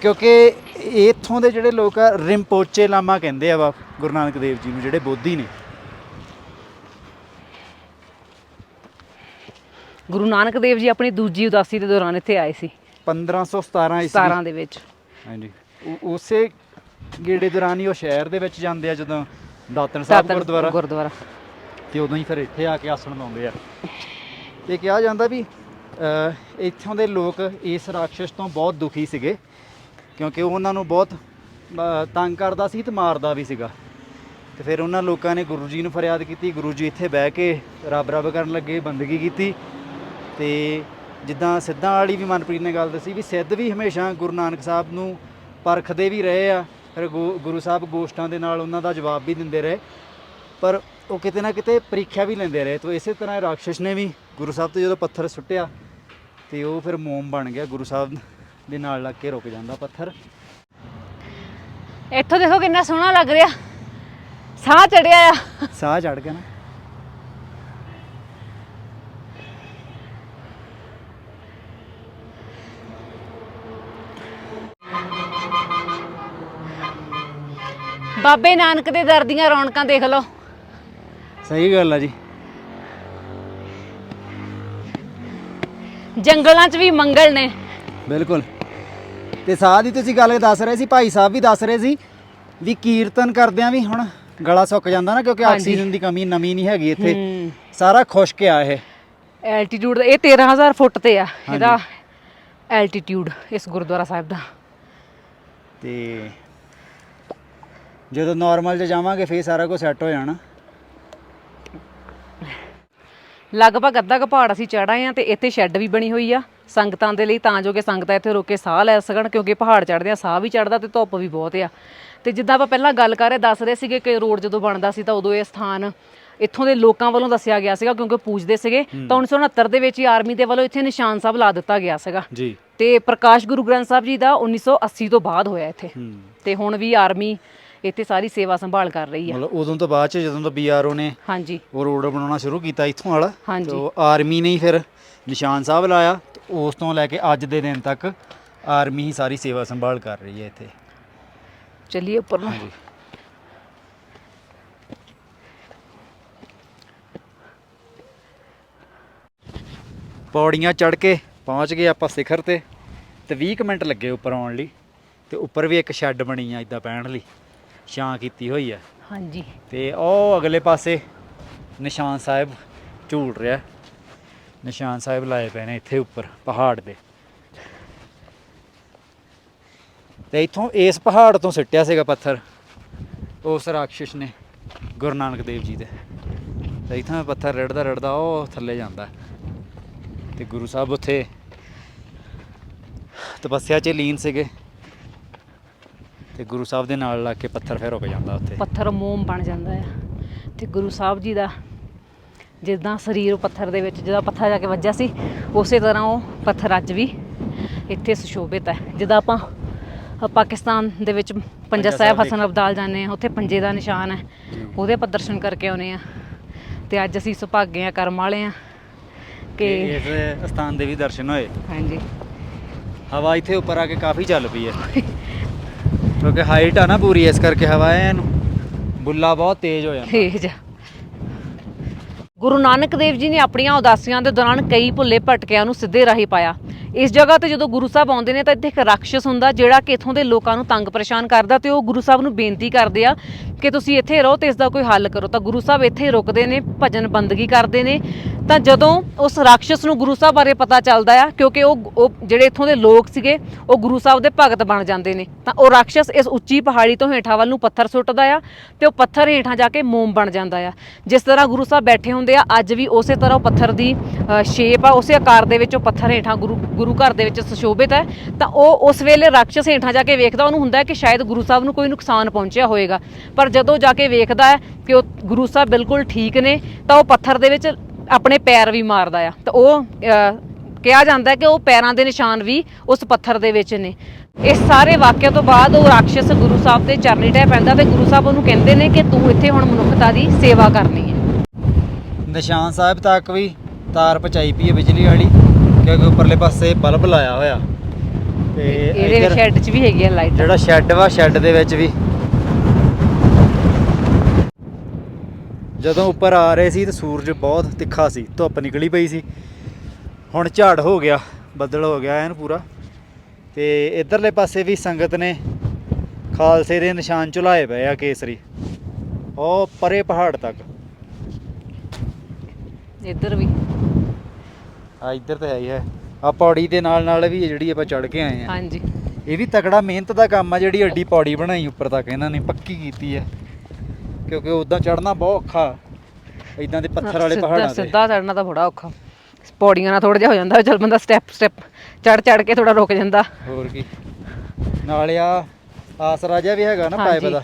ਕਿਉਂਕਿ ਇੱਥੋਂ ਦੇ ਜਿਹੜੇ ਲੋਕ ਆ ਰਿੰਪੋਚੇ ਲਾਮਾ ਕਹਿੰਦੇ ਆ ਵਾ ਗੁਰੂ ਨਾਨਕ ਦੇਵ ਜੀ ਨੂੰ ਜਿਹੜੇ ਬੋਧੀ ਨੇ। ਗੁਰੂ ਨਾਨਕ ਦੇਵ ਜੀ ਆਪਣੀ ਦੂਜੀ ਉਦਾਸੀ ਦੇ ਦੌਰਾਨ ਇੱਥੇ ਆਏ ਸੀ। 1517 ਈਸਵੀ। 17 ਦੇ ਵਿੱਚ। ਹਾਂਜੀ। ਉਸੇ ਗੇੜੇ ਦੌਰਾਨ ਹੀ ਉਹ ਸ਼ਹਿਰ ਦੇ ਵਿੱਚ ਜਾਂਦੇ ਆ ਜਦੋਂ ਦਾਤਨ ਸਾਹਿਬ ਗੁਰਦੁਆਰਾ। ਗੁਰਦੁਆਰਾ। ਤੇ ਉਦੋਂ ਹੀ ਫਿਰ ਇੱਥੇ ਆ ਕੇ ਆਸਣ ਲਾਉਂਦੇ ਆ। ਤੇ ਕਿਹਾ ਜਾਂਦਾ ਵੀ ਇੱਥੋਂ ਦੇ ਲੋਕ ਇਸ ਰਾਖਸ਼ ਤੋਂ ਬਹੁਤ ਦੁਖੀ ਸੀਗੇ, ਕਿਉਂਕਿ ਉਹ ਉਹਨਾਂ ਨੂੰ ਬਹੁਤ ਤੰਗ ਕਰਦਾ ਸੀ ਤੇ ਮਾਰਦਾ ਵੀ ਸੀਗਾ। ਤੇ ਫਿਰ ਉਹਨਾਂ ਲੋਕਾਂ ਨੇ ਗੁਰੂ ਜੀ ਨੂੰ ਫਰਿਆਦ ਕੀਤੀ, ਗੁਰੂ ਜੀ ਇੱਥੇ ਬਹਿ ਕੇ ਰੱਬ ਰੱਬ ਕਰਨ ਲੱਗੇ, ਬੰਦਗੀ ਕੀਤੀ। ਤੇ ਜਿੱਦਾਂ ਸਿੱਧਾਂ ਵਾਲੀ ਵੀ ਮਨਪ੍ਰੀਤ ਨੇ ਗੱਲ ਦੱਸੀ ਵੀ ਸਿੱਧ ਵੀ ਹਮੇਸ਼ਾ ਗੁਰੂ ਨਾਨਕ ਸਾਹਿਬ ਨੂੰ ਪਰਖਦੇ ਵੀ ਰਹੇ ਆ, ਫਿਰ ਗੁ- ਗੁਰੂ ਸਾਹਿਬ ਗੋਸ਼ਟਾਂ ਦੇ ਨਾਲ ਉਹਨਾਂ ਦਾ ਜਵਾਬ ਵੀ ਦਿੰਦੇ ਰਹੇ। ਪਰ ਉਹ ਕਿਤੇ ਨਾ ਕਿਤੇ ਪ੍ਰੀਖਿਆ ਵੀ ਲੈਂਦੇ ਰਹੇ। ਤੋਂ ਇਸੇ ਤਰ੍ਹਾਂ ਇਹ ਰਾਖਸ਼ ਨੇ ਵੀ ਗੁਰੂ ਸਾਹਿਬ ਤੇ ਜਦੋਂ ਪੱਥਰ ਸੁੱਟਿਆ ਤੇ ਉਹ ਫਿਰ ਮੋਮ ਬਣ ਗਿਆ ਗੁਰੂ ਸਾਹਿਬ ਦੇ ਨਾਲ ਲੱਗ ਕੇ ਰੁਕ ਜਾਂਦਾ ਪੱਥਰ। ਇੱਥੋਂ ਦੇਖੋ ਕਿੰਨਾ ਸੋਹਣਾ ਲੱਗ ਰਿਹਾ। ਸਾਹ ਚੜਿਆ ਆ। ਸਾਹ ਚੜ ਗਿਆ ਨਾ। ਬਾਬੇ ਨਾਨਕ ਦੇ ਦਰ ਦੀਆਂ ਰੌਣਕਾਂ ਦੇਖ ਲਓ। ਸਹੀ ਗੱਲ ਆ ਜੀ। ਜੰਗਲਾਂ 'ਚ ਵੀ ਮੰਗਲ ਨੇ। ਬਿਲਕੁਲ। ਤੇ ਸਾਹ ਦੀ ਤੁਸੀਂ ਗੱਲ ਦੱਸ ਰਹੇ ਸੀ ਭਾਈ ਸਾਹਿਬ ਵੀ ਦੱਸ ਰਹੇ ਸੀ ਵੀ ਕੀਰਤਨ ਕਰਦਿਆਂ ਵੀ ਹੁਣ ਗਲਾ ਸੁੱਕ ਜਾਂਦਾ ਨਾ ਕਿਉਂਕਿ ਹਾਂਜੀ। ਆਕਸੀਜਨ ਦੀ ਕਮੀ ਨਮੀ ਨਹੀਂ ਹੈਗੀ ਇੱਥੇ। ਹੂੰ। ਸਾਰਾ ਖੁਸ਼ਕ ਆ ਇਹ। ਐਲਟੀਟਿਊਡ ਇਹ 13000 ਫੁੱਟ ਤੇ ਆ ਇਹਦਾ ਐਲਟੀਟਿਊਡ ਇਸ ਗੁਰਦੁਆਰਾ ਸਾਹਿਬ ਦਾ। ਤੇ ਜਦੋਂ ਨਾਰਮਲ 'ਚ ਜਾਵਾਂਗੇ ਫੇਰ ਸਾਰਾ ਕੁਝ ਸੈੱਟ ਹੋ ਜਾਣਾ। ਲਗਭਗ ਅੱਧਾ ਕੁ ਪਹਾੜ ਅਸੀਂ ਚੜ੍ਹਾਏ ਆ ਤੇ ਇੱਥੇ ਸ਼ੈੱਡ ਵੀ ਬਣੀ ਹੋਈ ਆ। ਸੰਗਤਾਂ ਦੇ ਲਈ ਤਾਂ ਜੋ ਕਿ ਸੰਗਤਾਂ ਇੱਥੇ ਰੁਕ ਕੇ ਸਾਹ ਲੈ ਸਕਣ ਕਿਉਂਕਿ ਪਹਾੜ ਚੜ੍ਹਦੇ ਆ ਸਾਹ ਵੀ ਚੜ੍ਹਦਾ ਤੇ ਧੁੱਪ ਵੀ ਬਹੁਤ ਆ। ਤੇ ਜਿੱਦਾਂ ਆਪਾਂ ਪਹਿਲਾਂ ਗੱਲ ਕਰ ਰਹੇ ਦੱਸ ਰਹੇ ਸੀਗੇ ਕਿ ਰੋਡ ਜਦੋਂ ਬਣਦਾ ਸੀ ਤਾਂ ਉਦੋਂ ਇਹ ਸਥਾਨ ਇੱਥੋਂ ਦੇ ਲੋਕਾਂ ਵੱਲੋਂ ਦੱਸਿਆ ਗਿਆ ਸੀਗਾ ਕਿਉਂਕਿ ਪੂਜਦੇ ਸੀਗੇ। ਤਾਂ 1969 ਦੇ ਵਿੱਚ ਹੀ ਆਰਮੀ ਦੇ ਵੱਲੋਂ ਇੱਥੇ ਨਿਸ਼ਾਨ ਸਾਹਿਬ ਲਾ ਦਿੱਤਾ ਗਿਆ ਸੀਗਾ। ਜੀ। ਤੇ ਪ੍ਰਕਾਸ਼ ਗੁਰੂ ਗ੍ਰੰਥ ਸਾਹਿਬ ਜੀ ਦਾ 1980 ਤੋਂ ਬਾਅਦ ਹੋਇਆ ਇੱਥੇ। ਤੇ ਹੁਣ ਵੀ ਆਰਮੀ ਇੱਥੇ ਸਾਰੀ ਸੇਵਾ ਸੰਭਾਲ ਕਰ ਰਹੀ ਆ। ਮਤਲਬ ਉਦੋਂ ਤੋਂ ਬਾਅਦ 'ਚ ਜਦੋਂ ਤੋਂ ਬੀਆਰਓ ਨੇ ਹਾਂਜੀ। ਉਹ ਰੋਡ ਬਣਾਉਣਾ ਸ਼ੁਰੂ ਕੀਤਾ ਇੱਥੋਂ ਵਾਲਾ ਹਾਂਜੀ। ਤੇ ਉਹ ਆਰਮੀ ਨੇ ਹੀ ਫਿਰ ਨਿਸ਼ਾਨ ਸਾਹਿਬ ਲਾਇਆ ਤੇ ਉਸ ਤੋਂ ਲੈ ਕੇ ਅੱਜ ਦੇ ਦਿਨ ਤੱਕ ਆਰਮੀ ਹੀ ਸਾਰੀ ਸੇਵਾ ਸੰਭਾਲ ਕਰ ਰਹੀ ਹੈ ਇੱਥੇ। ਚੱਲੀਏ ਉੱਪਰ ਨੂੰ। ਹਾਂਜੀ। ਪੌੜੀਆਂ ਚੜ ਕੇ ਪਹੁੰਚ ਗਏ ਆਪਾਂ ਸਿਖਰ ਤੇ ਤੇ 20 ਕੁ ਮਿੰਟ ਲੱਗੇ ਉੱਪਰ ਆਉਣ ਲਈ ਤੇ ਉੱਪਰ ਵੀ ਇੱਕ ਸ਼ੈੱਡ ਬਣੀ ਆ ਇਦਾਂ ਪੈਣ ਲਈ। ਛਾਂ ਕੀਤੀ ਹੋਈ ਆ। ਹਾਂਜੀ। ਤੇ ਉਹ ਅਗਲੇ ਪਾਸੇ ਨਿਸ਼ਾਨ ਸਾਹਿਬ ਝੂਲ ਰਿਹਾ। ਨਿਸ਼ਾਨ ਸਾਹਿਬ ਲਾਏ ਪਏ ਨੇ ਇੱਥੇ ਉੱਪਰ ਪਹਾੜ ਦੇ। ਤੇ ਇੱਥੋਂ ਇਸ ਪਹਾੜ ਤੋਂ ਸਿੱਟਿਆ ਸੀਗਾ ਪੱਥਰ। ਉਸ ਰਾਖਸ਼ ਨੇ ਗੁਰੂ ਨਾਨਕ ਦੇਵ ਜੀ ਦੇ। ਤੇ ਇੱਥੋਂ ਪੱਥਰ ਰੜਦਾ ਰੜਦਾ ਉਹ ਥੱਲੇ ਜਾਂਦਾ। ਤੇ ਗੁਰੂ ਸਾਹਿਬ ਉੱਥੇ ਤਪੱਸਿਆ 'ਚ ਲੀਨ ਸੀਗੇ। ਤੇ ਗੁਰੂ ਸਾਹਿਬ ਦੇ ਨਾਲ ਲੱਗ ਕੇ ਪੱਥਰ ਫਿਰ ਰੁਕ ਜਾਂਦਾ ਉੱਥੇ। ਪੱਥਰ ਮੋਮ ਬਣ ਜਾਂਦਾ ਆ। ਤੇ ਗੁਰੂ ਸਾਹਿਬ ਜੀ ਦਾ ਜਿੱਦਾਂ ਸਰੀਰ ਪੱਥਰ ਦੇ ਵਿੱਚ ਜਿਹਦਾ ਪੱਥਰ ਜਾ ਕੇ ਵੱਜਿਆ ਸੀ ਉਸੇ ਤਰ੍ਹਾਂ ਉਹ ਪੱਥਰ ਅੱਜ ਵੀ ਇੱਥੇ ਸੁਸ਼ੋਭਿਤ ਹੈ। ਜਿੱਦਾਂ ਆਪਾਂ ਪਾਕਿਸਤਾਨ ਦੇ ਵਿੱਚ ਪੰਜਾ ਸਾਹਿਬ ਹਸਨ ਅਬਦਾਲ ਜਾਂਦੇ ਆ ਉੱਥੇ ਪੰਜੇ ਦਾ ਨਿਸ਼ਾਨ ਹੈ। ਉਹਦੇ ਆਪਾਂ ਦਰਸ਼ਨ ਕਰਕੇ ਆਉਨੇ ਆ। ਤੇ ਅੱਜ ਅਸੀਂ ਸੁਭਾਗੇ ਆ ਕਰਮ ਵਾਲੇ ਆ। ਕਿ ਇਸ ਸਥਾਨ ਦੇ ਵੀ ਦਰਸ਼ਨ ਹੋਏ। ਹਾਂਜੀ। ਹਵਾ ਇੱਥੇ ਉੱਪਰ ਆ ਕੇ ਕਾਫੀ ਚੱਲ ਪਈ ਹੈ। ਕਿਉਂਕਿ ਹਾਈਟ ਆ ਨਾ ਪੂਰੀ, ਇਸ ਕਰਕੇ ਹਵਾ ਐਨ ਬੁੱਲਾ ਬਹੁਤ ਤੇਜ਼ ਹੋ ਜਾਂਦਾ। ਤੇਜ। ਗੁਰੂ ਨਾਨਕ ਦੇਵ ਜੀ ਨੇ ਆਪਣੀਆਂ ਉਦਾਸੀਆਂ ਦੇ ਦੌਰਾਨ ਕਈ ਭੁੱਲੇ ਭਟਕਿਆਂ ਨੂੰ ਸਿੱਧੇ ਰਾਹੀ ਪਾਇਆ। ਇਸ ਜਗ੍ਹਾ ਤੇ ਜਦੋਂ ਗੁਰੂ ਸਾਹਿਬ ਆਉਂਦੇ ਨੇ ਤਾਂ ਇੱਥੇ ਇੱਕ ਰਾਖਸ਼ ਹੁੰਦਾ ਜਿਹੜਾ ਕਿ ਇਥੋਂ ਦੇ ਲੋਕਾਂ ਨੂੰ ਤੰਗ ਪਰੇਸ਼ਾਨ ਕਰਦਾ ਤੇ ਉਹ ਗੁਰੂ ਸਾਹਿਬ ਨੂੰ ਬੇਨਤੀ ਕਰਦੇ ਆ ਕਿ ਤੁਸੀਂ ਇੱਥੇ ਰਹੋ ਤੇ ਇਸ ਦਾ ਕੋਈ ਹੱਲ ਕਰੋ। ਤਾਂ ਗੁਰੂ ਸਾਹਿਬ ਇੱਥੇ ਰੁਕਦੇ ਨੇ, ਭਜਨ ਬੰਦਗੀ ਕਰਦੇ ਨੇ। ਤਾਂ ਜਦੋਂ ਉਸ ਰਾਖਸ਼ ਨੂੰ ਗੁਰੂ ਸਾਹਿਬ ਬਾਰੇ ਪਤਾ ਚੱਲਦਾ ਆ, ਕਿਉਂਕਿ ਉਹ ਉਹ ਜਿਹੜੇ ਇੱਥੋਂ ਦੇ ਲੋਕ ਸੀਗੇ, ਉਹ ਗੁਰੂ ਸਾਹਿਬ ਦੇ ਭਗਤ ਬਣ ਜਾਂਦੇ ਨੇ। ਤਾਂ ਉਹ ਰਾਖਸ਼ ਇਸ ਉੱਚੀ ਪਹਾੜੀ ਤੋਂ ਹੇਠਾਂ ਵੱਲ ਨੂੰ ਪੱਥਰ ਸੁੱਟਦਾ ਆ ਤੇ ਉਹ ਪੱਥਰ ਹੇਠਾਂ ਜਾ ਕੇ ਮੋਮ ਬਣ ਜਾਂਦਾ ਆ। ਜਿਸ ਤਰ੍ਹਾਂ ਗੁਰੂ ਸਾਹਿਬ ਬੈਠੇ ਹੁੰਦੇ ਆ, ਅੱਜ ਵੀ ਉਸੇ ਤਰ੍ਹਾਂ ਉਹ ਪੱਥਰ ਦੀ ਸ਼ੇਪ ਆ, ਉਸੇ ਆਕਾਰ ਦੇ ਵਿੱਚ ਉਹ ਪੱਥਰ ਹੇਠਾਂ ਗੁਰੂ ਗੁਰੂ ਘਰ ਦੇ ਵਿੱਚ ਸੁਸ਼ੋਭਿਤ ਹੈ, ਤਾਂ ਉਹ ਉਸ ਵੇਲੇ ਰਾਖਸ਼ ਹੇਠਾਂ ਜਾ ਕੇ ਵੇਖਦਾ, ਉਹਨੂੰ ਹੁੰਦਾ ਕਿ ਸ਼ਾਇਦ ਗੁਰੂ ਸਾਹਿਬ ਨੂੰ ਕੋਈ ਨੁਕਸਾਨ ਪਹੁੰਚਿਆ ਹੋਏਗਾ ਪਰ ਜਦੋਂ ਜਾ ਕੇ ਵੇਖਦਾ ਹੈ ਕਿ ਉਹ ਗੁਰੂ ਸਾਹਿਬ ਬਿਲਕੁਲ ਠੀਕ ਨੇ, ਤਾਂ ਉਹ ਪੱਥਰ ਦੇ ਵਿੱਚ ਆਪਣੇ ਪੈਰ ਵੀ ਮਾਰਦਾ ਆ। ਤਾਂ ਉਹ ਕਿਹਾ ਜਾਂਦਾ ਕਿ ਉਹ ਪੈਰਾਂ ਦੇ ਨਿਸ਼ਾਨ ਵੀ ਉਸ ਪੱਥਰ ਦੇ ਵਿੱਚ ਨੇ। ਇਸ ਸਾਰੇ ਵਾਕਿਆ ਤੋਂ ਬਾਅਦ ਉਹ ਰਾਖਸ਼ ਗੁਰੂ ਸਾਹਿਬ ਦੇ ਚਰਨੀ ਟਹਿ ਪੈਂਦਾ ਤੇ ਗੁਰੂ ਸਾਹਿਬ ਉਹਨੂੰ ਕਹਿੰਦੇ ਨੇ ਕਿ ਤੂੰ ਇੱਥੇ ਹੁਣ ਮਨੁੱਖਤਾ ਦੀ ਸੇਵਾ ਕਰਨੀ ਹੈ। ਨਿਸ਼ਾਨ ਸਾਹਿਬ ਤੱਕ ਵੀ ਤਾਰ ਪਚਾਈ ਪਈ ਹੈ ਬਿਜਲੀ ਵਾਲੀ। ਕਿਉਂਕਿ ਉੱਪਰਲੇ ਪਾਸੇ ਬਲਬ ਲਾਇਆ ਹੋਇਆ। ਤੇ ਇਹਦੇ ਇੱਧਰ ਸ਼ੈੱਡ 'ਚ ਵੀ ਹੈਗੀ ਆ ਲਾਈਟ ਜਿਹੜਾ ਸ਼ੈੱਡ ਵਾ ਸ਼ੈੱਡ ਦੇ ਵਿੱਚ ਵੀ। ਜਦੋਂ ਉੱਪਰ ਆ ਰਹੇ ਸੀ ਤੇ ਸੂਰਜ ਬਹੁਤ ਤਿੱਖਾ ਸੀ ਧੁੱਪ ਨਿਕਲੀ ਪਈ ਸੀ। ਹੁਣ ਝਾੜ ਹੋ ਗਿਆ ਬੱਦਲ ਹੋ ਗਿਆ ਐਨ ਪੂਰਾ। ਤੇ ਇਧਰਲੇ ਪਾਸੇ ਵੀ ਸੰਗਤ ਨੇ ਖਾਲਸੇ ਦੇ ਨਿਸ਼ਾਨ ਝੁਲਾਏ ਪਏ ਆ ਕੇਸਰੀ। ਉਹ ਪਰੇ ਪਹਾੜ ਤੱਕ। ਇੱਧਰ ਵੀ। ਆ ਇੱਧਰ ਤੇ ਹੈ ਹੀ ਹੈ। ਆ ਪੌੜੀ ਦੇ ਨਾਲ ਨਾਲ ਵੀ ਜਿਹੜੀ ਆਪਾਂ ਚੜ ਕੇ ਆਏ ਆ। ਹਾਂਜੀ। ਇਹ ਵੀ ਤਕੜਾ ਮਿਹਨਤ ਦਾ ਕੰਮ ਆ ਜਿਹੜੀ ਅੱਡੀ ਪੌੜੀ ਬਣਾਈ ਉੱਪਰ ਤੱਕ ਇਹਨਾਂ ਨੇ ਪੱਕੀ ਕੀਤੀ ਹੈ ਕਿਉਂਕਿ ਉਦਾਂ ਚੜਨਾ ਬਹੁਤ ਔਖਾ। ਇਦਾਂ ਦੇ ਪੱਥਰ ਵਾਲੇ ਸਿੱਧਾ- ਪਹਾੜਾਂ ਤੇ। ਸਿੱਧਾ ਚੜਨਾ ਤਾਂ ਬੜਾ ਔਖਾ। ਪੌੜੀਆਂ ਨਾਲ ਥੋੜਾ ਜਿਹਾ ਹੋ ਜਾਂਦਾ ਚਲ ਬੰਦਾ ਸਟੈਪ ਸਟੈਪ ਚੜ ਚੜ ਕੇ ਥੋੜਾ ਰੁਕ ਜਾਂਦਾ। ਹੋਰ ਕੀ। ਨਾਲ ਆ ਆਸਰਾ ਜਿਹਾ ਵੀ ਹੈਗਾ ਨਾ ਪਾਈਪ ਹਾਂਜੀ। ਦਾ।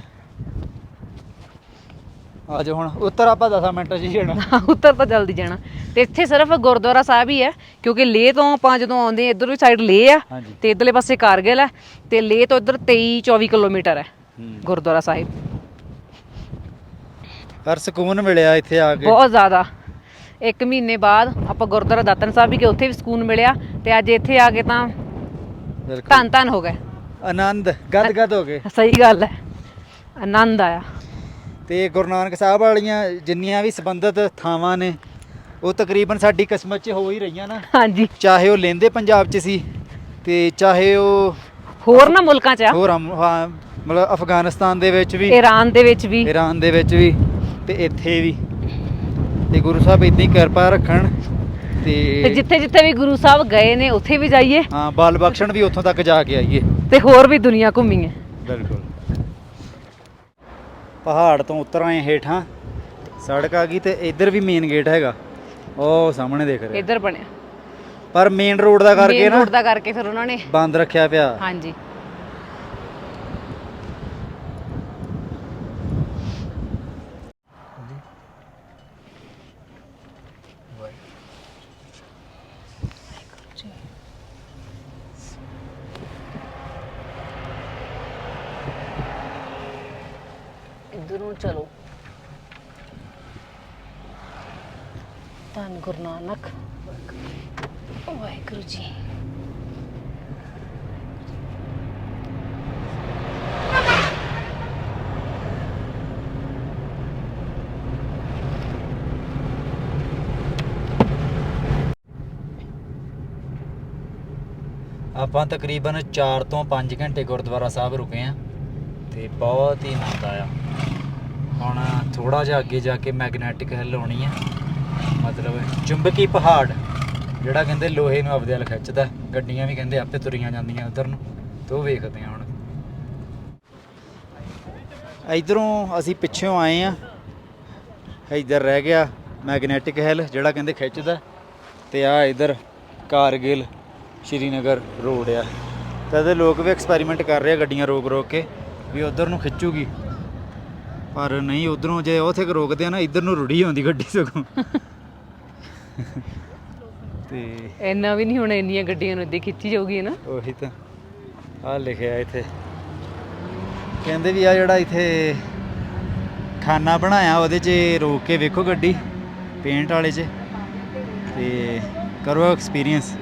ਆ ਜਾ ਹੁਣ ਉੱਤਰ ਆਪਾਂ 10 ਮਿੰਟ ਚ ਹੀ ਜਾਣਾ। ਉੱਤਰ ਤਾਂ ਜਲਦੀ ਜਾਣਾ। ਤੇ ਇੱਥੇ ਸਿਰਫ ਗੁਰਦੁਆਰਾ ਸਾਹਿਬ ਹੀ ਹੈ ਕਿਉਂਕਿ ਲੇਹ ਤੋਂ ਆਪਾਂ ਜਦੋਂ ਆਉਂਦੇ ਹਾਂ ਇੱਧਰ ਵੀ ਸਾਈਡ ਲੇਹ ਆ ਹਾਂਜੀ। ਤੇ ਇਧਰਲੇ ਪਾਸੇ ਕਾਰਗਿਲ ਹੈ ਤੇ ਲੇਹ ਤੋਂ ਇੱਧਰ 23 24 ਕਿਲੋਮੀਟਰ ਹੈ ਗੁਰਦੁਆਰਾ ਸਾਹਿਬ। ਪਰ ਸਕੂਨ ਮਿਲਿਆ ਇੱਥੇ ਆ ਕੇ। ਬਹੁਤ ਜ਼ਿਆਦਾ। ਇੱਕ ਮਹੀਨੇ ਬਾਅਦ ਆਪਾਂ ਗੁਰਦੁਆਰਾ ਦਾਤਨ ਸਾਹਿਬ ਵੀ ਗਏ ਉੱਥੇ ਵੀ ਸਕੂਨ ਮਿਲਿਆ ਤੇ ਅੱਜ ਇੱਥੇ ਆ ਕੇ ਤਾਂ ਬਿਲਕੁਲ। ਧੰਨ ਧੰਨ ਹੋ ਗਏ। ਆਨੰਦ ਗਦ ਗਦ ਹੋ ਗਏ। ਸਹੀ ਗੱਲ ਹੈ। ਆਨੰਦ ਆਇਆ। ਤੇ ਗੁਰੂ ਨਾਨਕ ਸਾਹਿਬ ਵਾਲੀਆਂ ਜਿੰਨੀਆਂ ਵੀ ਸੰਬੰਧਿਤ ਥਾਵਾਂ ਨੇ ਉਹ ਤਕਰੀਬਨ ਸਾਡੀ ਕਿਸਮਤ 'ਚ ਹੋ ਹੀ ਰਹੀਆਂ ਨਾ। ਹਾਂਜੀ। ਚਾਹੇ ਉਹ ਲੈਂਦੇ ਪੰਜਾਬ 'ਚ ਸੀ ਤੇ ਚਾਹੇ ਉਹ ਹੋਰ ਨਾ ਮੁਲਕਾਂ 'ਚ ਆ। ਹੋਰ ਹਮ- ਹਾਂ ਮਤਲਬ ਅਫਗਾਨਿਸਤਾਨ ਦੇ ਵਿੱਚ ਵੀ ਈਰਾਨ ਦੇ ਵਿੱਚ ਵੀ। ਈਰਾਨ ਦੇ ਵਿੱਚ ਵੀ ਤੇ ਇੱਥੇ ਵੀ। ਤੇ ਗੁਰੂ ਸਾਹਿਬ ਇਦਾਂ ਹੀ ਕਿਰਪਾ ਰੱਖਣ ਤੇ ਤੇ ਜਿੱਥੇ ਜਿੱਥੇ ਵੀ ਗੁਰੂ ਸਾਹਿਬ ਗਏ ਨੇ ਉੱਥੇ ਵੀ ਜਾਈਏ। ਹਾਂ ਬਲ ਬਖਸ਼ਣ ਵੀ ਉੱਥੋਂ ਤੱਕ ਜਾ ਕੇ ਆਈਏ। ਤੇ ਹੋਰ ਵੀ ਦੁਨੀਆ ਘੁੰਮੀਏ। ਬਿਲਕੁਲ। ਪਹਾੜ ਤੋਂ ਉਤਰ ਆਏ ਹੇਠਾਂ। ਸੜਕ ਆ ਗਈ ਤੇ ਇੱਧਰ ਵੀ ਮੇਨ ਗੇਟ ਹੈਗਾ। ਉਹ ਸਾਹਮਣੇ ਦੇਖ ਰਹੇ ਇੱਧਰ ਬਣਿਆ। ਪਰ ਮੇਨ ਰੋਡ ਦਾ ਕਰਕੇ ਮੇਨ ਨਾ ਰੋਡ ਦਾ ਕਰਕੇ ਫਿਰ ਉਹਨਾਂ ਨੇ ਬੰਦ ਰੱਖਿਆ ਪਿਆ। ਹਾਂਜੀ ਇਧਰੋਂ ਚਲੋ ਧੰਨ ਗੁਰੂ ਨਾਨਕ ਵਾਹਿਗੁਰੂ ਜੀ ਆਪਾਂ ਤਕਰੀਬਨ 4 ਤੋਂ 5 ਘੰਟੇ ਗੁਰਦੁਆਰਾ ਸਾਹਿਬ ਰੁਕੇ ਆ ਤੇ ਬਹੁਤ ਹੀ ਆਨੰਦ ਆਇਆ। ਹੁਣ ਥੋੜਾ ਜਿਹਾ ਅੱਗੇ ਜਾ ਕੇ ਮੈਗਨੈਟਿਕ ਹਿੱਲ ਆਉਣੀ ਆ। ਮਤਲਬ ਚੁੰਬਕੀ ਪਹਾੜ, ਜਿਹੜਾ ਕਹਿੰਦੇ ਲੋਹੇ ਨੂੰ ਆਪਦੇ ਵੱਲ ਖਿੱਚਦਾ, ਗੱਡੀਆਂ ਵੀ ਕਹਿੰਦੇ ਆਪੇ ਤੁਰੀਆਂ ਜਾਂਦੀਆਂ ਉਧਰ ਨੂੰ, ਤੇ ਉਹ ਵੇਖਦੇ ਆ ਹੁਣ। ਇਧਰੋਂ ਅਸੀਂ ਪਿੱਛੋਂ ਆਏ ਆ। ਇੱਧਰ ਰਹਿ ਗਿਆ ਮੈਗਨੈਟਿਕ ਹਿੱਲ ਜਿਹੜਾ ਕਹਿੰਦੇ ਖਿੱਚਦਾ, ਤੇ ਆ ਇਧਰ ਕਾਰਗਿਲ ਸ਼੍ਰੀਨਗਰ ਰੋਡ ਆ। ਤਾਂ ਇਹਦੇ ਲੋਕ ਵੀ ਐਕਸਪੈਰੀਮੈਂਟ ਕਰ ਰਹੇ ਆ ਗੱਡੀਆਂ ਰੋਕ ਰੋਕ ਕੇ, ਵੀ ਉਧਰ ਨੂੰ ਖਿੱਚੂਗੀ। ਪਰ ਨਹੀਂ ਉਧਰੋਂ ਜੇ ਉੱਥੇ ਕੁ ਰੋਕਦੇ ਆ ਨਾ ਇੱਧਰ ਨੂੰ ਰੁੜੀ ਆਉਂਦੀ ਗੱਡੀ ਸਗੋਂ। ਤੇ ਇੰਨਾ ਵੀ ਨਹੀਂ ਹੁਣ ਇੰਨੀਆਂ ਗੱਡੀਆਂ ਨੂੰ ਇੱਦਾਂ ਖਿੱਚੀ ਜਾਊਗੀ ਨਾ? ਉਹੀ ਤਾਂ। ਆ ਲਿਖਿਆ ਇੱਥੇ। ਕਹਿੰਦੇ ਵੀ ਆ ਜਿਹੜਾ ਇੱਥੇ ਖਾਨਾ ਬਣਾਇਆ ਉਹਦੇ 'ਚ ਰੋਕ ਕੇ ਵੇਖੋ ਗੱਡੀ ਪੇਂਟ ਵਾਲੇ 'ਚ। ਤੇ ਕਰੋ ਐਕਸਪੀਰੀਅੰਸ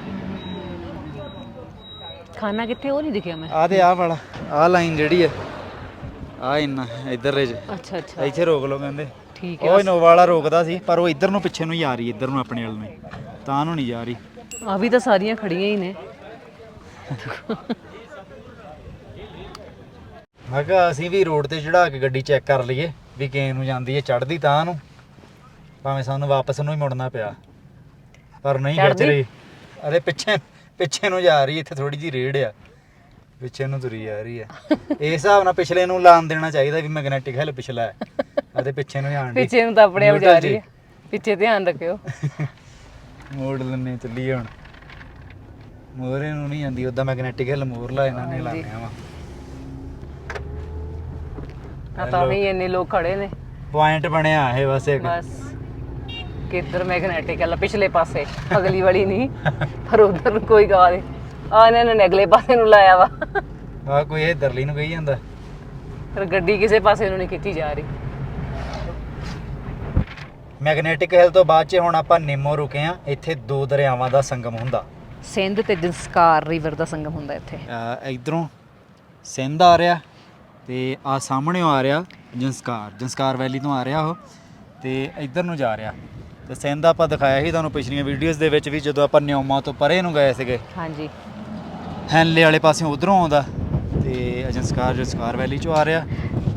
ਖਾਣਾ ਕਿੱਥੇ ਉਹ ਨਹੀਂ ਦਿਖਿਆ ਮੈਂ। ਆ ਤੇ ਆਹ ਵਾਲਾ ਆਹ ਲਾਈਨ ਜਿਹੜੀ ਹੈ ਆ ਇੰਨਾ ਇਧਰਲੇ 'ਚ ਅੱਛਾ ਅੱਛਾ। ਇੱਥੇ ਰੋਕ ਲਓ ਕਹਿੰਦੇ। ਠੀਕ ਉਹ ਇਨੋਵਾ ਵਾਲਾ ਰੋਕਦਾ ਸੀ ਪਰ ਉਹ ਇੱਧਰ ਨੂੰ ਪਿੱਛੇ ਨੂੰ ਹੀ ਆ ਰਹੀ ਇੱਧਰ ਨੂੰ ਆਪਣੇ ਵੱਲ ਨੂੰ। ਹੀ। ਤਾਂ ਨੂੰ ਨਹੀਂ ਜਾ ਰਹੀ। ਆ ਵੀ ਤਾਂ ਸਾਰੀਆਂ ਖੜੀਆਂ ਹੀ ਨੇ। ਮੈਂ ਕਿਹਾ ਅਸੀਂ ਵੀ ਰੋਡ ਤੇ ਚੜਾ ਕੇ ਗੱਡੀ ਚੈੱਕ ਕਰ ਲਈਏ ਵੀ ਕਿਵੇਂ ਨੂੰ ਜਾਂਦੀ ਹੈ ਚੜਦੀ ਤਾਂ ਨੂੰ। ਭਾਵੇਂ ਸਾਨੂੰ ਵਾਪਸ ਨੂੰ ਹੀ ਮੁੜਨਾ ਪਿਆ। ਪਰ ਨਹੀਂ ਖਿੱਚ ਚੜ੍ਹਦੀ? ਰਹੀ। ਅਰੇ ਪਿੱਛੇ ਪਿੱਛੇ ਨੂੰ ਜਾ ਰਹੀ ਇੱਥੇ ਥੋੜੀ ਜੀ ਰੇਡ ਆ। ਪਿੱਛੇ ਨੂੰ ਤੁਰੀ ਜਾ ਰਹੀ ਆ। ਇਸ ਹਿਸਾਬ ਨਾਲ ਪਿਛਲੇ ਨੂੰ ਲਾਣ ਦੇਣਾ ਚਾਹੀਦਾ ਵੀ ਮੈਗਨੈਟਿਕ ਹਿੱਲ ਪਿਛਲਾ ਹੈ। ਅਤੇ ਪਿੱਛੇ ਨੂੰ ਜਾਣ ਦੀ। ਪਿੱਛੇ ਨੂੰ ਤਾਂ ਆਪਣੇ ਆਪ ਜਾ ਰਹੀ ਹੈ। ਪਿੱਛੇ ਧਿਆਨ ਰੱਖਿਓ। ਮੋੜ ਲੈਣੇ ਚੱਲੀਏ ਹੁਣ। ਮੋਰੇ ਨੂੰ ਨਹੀਂ ਜਾਂਦੀ ਉਦਾਂ ਮੈਗਨੈਟਿਕ ਹਿੱਲ ਮੋਰ ਲਾ ਇਹਨਾਂ ਨੇ ਹਾਂਜੀ। ਲਾਣਿਆ ਵਾ। ਆ ਤਾਂ ਵੀ ਇੰਨੇ ਲੋਕ ਖੜੇ ਨੇ। ਪੁਆਇੰਟ ਬਣਿਆ ਇਹ ਬਸ ਇੱਕ। ਬਸ। ਕਿੱਧਰ ਮੈਗਨੈਟਿਕ ਹੈ ਪਿਛਲੇ ਪਾਸੇ ਅਗਲੀ ਵਾਲੀ ਨਹੀਂ। ਪਰ ਉਧਰ ਕੋਈ ਗਾ ਦੇ। ਆ ਇਹਨਾਂ ਨੇ ਅਗਲੇ ਪਾਸੇ ਨੂੰ ਲਾਇਆ ਵਾ। ਆ ਕੋਈ ਇਹ ਦਰਲੀ ਨੂੰ ਕਹੀ ਜਾਂਦਾ। ਪਰ ਗੱਡੀ ਕਿਸੇ ਪਾਸੇ ਨੂੰ ਨਹੀਂ ਖਿੱਚੀ ਜਾ ਰਹੀ। ਮੈਗਨੈਟਿਕ ਹਿੱਲ ਤੋਂ ਬਾਅਦ ਚ ਹੁਣ ਆਪਾਂ ਨਿੰਮੋ ਰੁਕੇ ਆ। ਇੱਥੇ ਦੋ ਦਰਿਆਵਾਂ ਦਾ ਸੰਗਮ ਹੁੰਦਾ। ਸਿੰਧ ਤੇ ਜੰਸਕਾਰ ਰਿਵਰ ਦਾ ਸੰਗਮ ਹੁੰਦਾ ਇੱਥੇ। ਇਧਰੋਂ ਸਿੰਧ ਆ ਰਿਹਾ ਤੇ ਆ ਸਾਹਮਣੇ ਆ ਰਿਹਾ ਜੰਸਕਾਰ। ਜੰਸਕਾਰ ਵੈਲੀ ਤੋਂ ਆ ਰਿਹਾ ਉਹ ਤੇ ਇੱਧਰ ਨੂੰ ਜਾ ਰਿਹਾ। ਤੇ ਸਿੰਧ ਆਪਾਂ ਦਿਖਾਇਆ ਸੀ ਤੁਹਾਨੂੰ ਪਿਛਲੀਆਂ ਵੀਡੀਓਜ਼ ਦੇ ਵਿੱਚ ਵੀ ਜਦੋਂ ਆਪਾਂ ਨਿਓਮਾ ਤੋਂ ਪਰੇ ਨੂੰ ਗਏ ਸੀਗੇ। ਹਾਂਜੀ। ਹੈਨਲੇ ਵਾਲੇ ਪਾਸਿਓਂ ਉਧਰੋਂ ਆਉਂਦਾ ਤੇ ਜੰਸਕਾਰ ਜੰਸਕਾਰ ਵੈਲੀ ਚੋਂ ਆ ਰਿਹਾ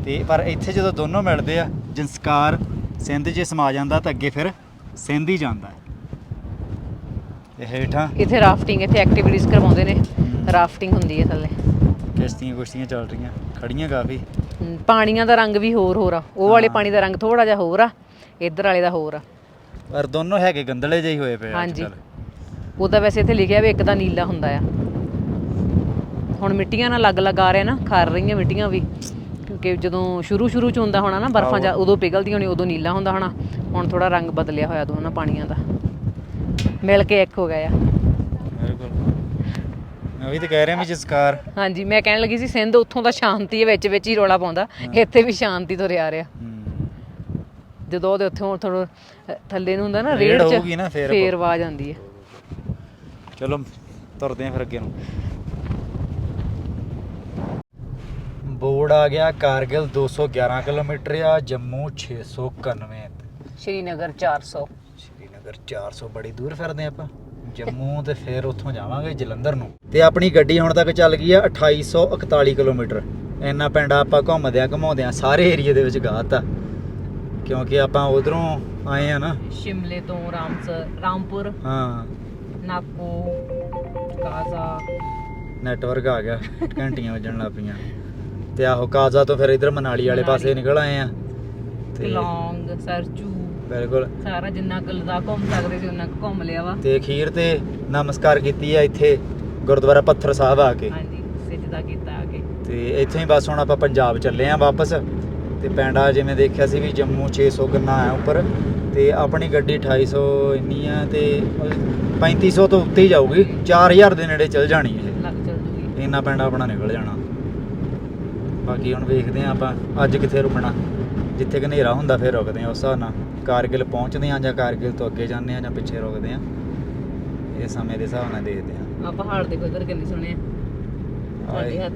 ਤੇ ਪਰ ਇੱਥੇ ਜਦੋਂ ਦੋਨੋਂ ਮਿਲਦੇ ਆ ਜੰਸਕਾਰ ਸਿੰਧ 'ਚ ਸਮਾ ਜਾਂਦਾ ਤਾਂ ਅੱਗੇ ਫਿਰ ਸਿੰਧ ਹੀ ਜਾਂਦਾ ਹੈ। ਤੇ ਹੇਠਾਂ ਇੱਥੇ ਰਾਫਟਿੰਗ ਇੱਥੇ ਐਕਟੀਵਿਟੀਜ਼ ਕਰਵਾਉਂਦੇ ਨੇ। ਰਾਫਟਿੰਗ ਹੁੰਦੀ ਹੈ ਥੱਲੇ। ਕਿਸ਼ਤੀਆਂ ਕੁਸ਼ਤੀਆਂ ਚੱਲ ਰਹੀਆਂ ਖੜੀਆਂ ਕਾਫੀ। ਹਮ, ਪਾਣੀਆਂ ਦਾ ਰੰਗ ਵੀ ਹੋਰ ਹੋਰ ਆ। ਉਹ ਵਾਲੇ ਪਾਣੀ ਦਾ ਰੰਗ ਥੋੜਾ ਜਿਹਾ ਹੋਰ ਆ ਇੱਧਰ ਵਾਲੇ ਦਾ ਹੋਰ ਆ। ਪਰ ਦੋਨੋਂ ਹੈਗੇ ਗੰਦਲੇ ਜਿਹੇ ਹੀ ਹੋਏ ਪਏ ਆ ਹਾਂਜੀ। ਉਹਦਾ ਵੈਸੇ ਇੱਥੇ ਲਿਖਿਆ ਵੀ ਇੱਕ ਦਾ ਨੀਲਾ ਹੁੰਦਾ ਆ। ਹੁਣ ਮਿੱਟੀਆਂ ਨਾਲ ਲੱਗ ਲੱਗ ਰਿਹਾ ਨਾ ਖਾਰ ਰਹੀਆਂ ਮਿੱਟੀਆਂ ਵੀ। ਕਿਉਂਕਿ ਜਦੋਂ ਸ਼ੁਰੂ ਸ਼ੁਰੂ ਚ ਹੁੰਦਾ ਹੋਣਾ ਨਾ ਬਰਫਾਂ ਜਾਂ ਉਦੋਂ ਪਿਘਲਦੀਆਂ ਹੋਣੀ ਉਦੋਂ ਨੀਲਾ ਹੁੰਦਾ ਹੋਣਾ। ਹੁਣ ਥੋੜਾ ਰੰਗ ਬਦਲਿਆ ਹੋਇਆ ਦੋਨਾਂ ਪਾਣੀਆਂ ਦਾ। ਮਿਲ ਕੇ ਇੱਕ ਹੋ ਗਿਆ ਆ। ਬਿਲਕੁਲ। ਮੈਂ ਵੀ ਤਾਂ ਕਹਿ ਰਿਹਾ ਵੀ ਜਸਕਾਰ ਹਾਂਜੀ ਮੈਂ ਕਹਿਣ ਲੱਗੀ ਸੀ ਸਿੰਧ ਉੱਥੋਂ ਦਾ ਸ਼ਾਂਤੀ ਹੈ ਵਿੱਚ ਵਿੱਚ ਹੀ ਰੋਲਾ ਪਾਉਂਦਾ। ਇੱਥੇ ਵੀ ਸ਼ਾਂਤੀ ਤੋਂ ਰਿਹਾ। ਜਦੋਂ ਉਹਦੇ ਉੱਥੇ ਥੋੜਾ ਥੱਲੇ ਨੂੰ ਹੁੰਦਾ ਨਾ ਰੇਡ ਚ ਫੇਰ ਆਵਾਜ਼ ਆਉਂਦੀ ਹੈ। ਚਲੋ ਤੁਰਦੇ ਆਂ ਫਿਰ ਅੱਗੇ ਨੂੰ। ਬੋਰਡ ਆ ਗਿਆ ਕਾਰਗਿਲ 211 ਕਿਲੋਮੀਟਰ ਆ ਜੰਮੂ 691 ਸ਼੍ਰੀਨਗਰ 400 ਸ਼੍ਰੀਨਗਰ 400 ਬੜੀ ਦੂਰ ਫਿਰਦੇ ਆਪਾਂ। ਜੰਮੂ ਤੇ ਫਿਰ ਉੱਥੋਂ ਜਾਵਾਂਗੇ ਜਲੰਧਰ ਨੂੰ। ਤੇ ਆਪਣੀ ਗੱਡੀ ਹੁਣ ਤੱਕ ਚੱਲ ਗਈ ਆ 2841 ਕਿਲੋਮੀਟਰ। ਇੰਨਾ ਪਿੰਡ ਆਪਾਂ ਘੁੰਮਦਿਆਂ ਘਮਾਉਂਦਿਆਂ ਸਾਰੇ ਏਰੀਆ ਦੇ ਵਿੱਚ ਗਾਤਾ ਕਿਉਂਕਿ ਆਪਾਂ ਉਧਰੋਂ ਆਏ ਆ ਨਾ। ਸ਼ਿਮਲੇ ਤੋਂ ਰਾਮਸਰ ਰਾਮਪੁਰ। ਹਾਂ। ਨਾਕੋ ਕਾਜ਼ਾ ਨੈਟਵਰਕ ਆ ਗਿਆ ਘੰਟੀਆਂ ਵੱਜਣ ਲੱਗ ਪਈਆਂ। ਤੇ ਆਹੋ ਕਾਜ਼ਾ ਤੋਂ ਫਿਰ ਇਧਰ ਮਨਾਲੀ ਵਾਲੇ ਪਾਸੇ ਨਿਕਲ ਆਏ ਆ। ਤੇ ਕਲੌਂਗ ਸਰਚੂ ਬਿਲਕੁਲ। ਸਾਰਾ ਜਿੰਨਾ ਕੁ ਲਦਾਖ ਘੁੰਮ ਸਕਦੇ ਸੀ ਉਹਨਾਂ ਘੁੰਮ ਲਿਆ ਵਾ। ਤੇ ਅਖੀਰ ਤੇ ਨਮਸਕਾਰ ਕੀਤੀ ਆ ਇੱਥੇ ਗੁਰਦੁਆਰਾ ਪੱਥਰ ਸਾਹਿਬ ਆ ਕੇ। ਹਾਂਜੀ ਸਿੱਜਦਾ ਕੀਤਾ ਆ ਕੇ। ਤੇ ਇੱਥੋਂ ਹੀ ਬਸ ਹੁਣ ਆਪਾਂ ਪੰਜਾਬ ਚੱਲੇ ਆਂ ਵਾਪਸ। ਤੇ ਪੈਂਡਾ ਜਿਵੇਂ ਦੇਖਿਆ ਸੀ ਵੀ ਜੰਮੂ 600 ਗੰਨਾ ਆ ਉੱਪਰ। ਤੇ ਆਪਣੀ ਗੱਡੀ 2800 ਇੰਨੀ ਆ ਤੇ 3500 ਤੋਂ ਉੱਤੇ ਹੀ ਜਾਊਗੀ। 4000 ਦੇ ਨੇੜੇ ਚੱਲ ਜਾਣੀ ਇਹ। ਲੱਗ ਚੱਲ ਜੂਗੀ। ਇੰਨਾ ਪੈਂਡਾ ਆਪਣਾ ਨਿਕਲ ਜਾਣਾ। ਬਾਕੀ ਹੁਣ ਵੇਖਦੇ ਆਂ ਆਪਾਂ ਅੱਜ ਕਿੱਥੇ ਰੁਕਣਾ। ਜਿੱਥੇ ਹਨੇਰਾ ਹੁੰਦਾ ਫਿਰ ਰੁਕਦੇ ਆਂ ਉਸ ਹਿਸਾਬ ਨਾਲ। ਕਾਰਗਿਲ ਪਹੁੰਚਦੇ ਆਂ ਜਾਂ ਕਾਰਗਿਲ ਤੋਂ ਅੱਗੇ ਜਾਂਦੇ ਆਂ ਜਾਂ ਪਿੱਛੇ ਰੁਕਦੇ ਆਂ ਇਹ ਸਮੇਂ ਦੇ ਹਿਸਾਬ ਨਾਲ ਦੇਖਦੇ ਆਂ ਆ ਪਹਾੜ ਦੇਖੋ ਇਧਰ ਕਿੰਨੇ ਸੋਹਣੇ ਆ। ਸਾਡੇ। ਹੱਥ।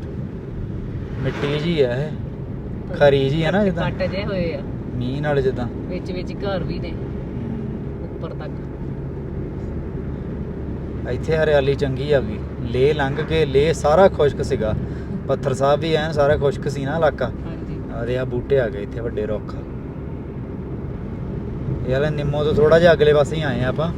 ਮਿੱਟੀ ਜੀ ਆ ਇਹ। ਖਰੀ ਜੀ ਆ ਨਾ ਜਿੱਦਾਂ। ਕੱਟ ਜੇ ਹੋਏ ਆ। ਮੀਂਹ ਨਾਲ ਜਿੱਦਾਂ। ਵਿੱਚ ਵਿੱਚ ਘਰ ਵੀ ਨੇ। ਉੱਪਰ ਤੱਕ। ਇੱਥੇ ਹਰਿਆਲੀ ਚੰਗੀ ਆ ਗਈ। ਲੇ ਲੰਘ ਕੇ ਲੇ ਸਾਰਾ ਖੁਸ਼ਕ ਸੀਗਾ। ਪੱਥਰ ਸਾਹਿਬ ਵੀ ਐਨ ਸਾਰਾ ਖੁਸ਼ਕ ਸੀ ਨਾ ਇਲਾਕਾ। ਹਾਂਜੀ। ਆਦੇ ਆ ਬੂਟੇ ਆ ਗਏ ਇੱਥੇ ਵੱਡੇ ਰੁੱਖ। ਇਹ ਵਾਲਾ ਨਿੰਮੋ ਤੋਂ ਥੋੜਾ ਜਿਹਾ ਅਗਲੇ ਪਾਸੇ ਹੀ ਆਏ ਆ ਆਪਾਂ।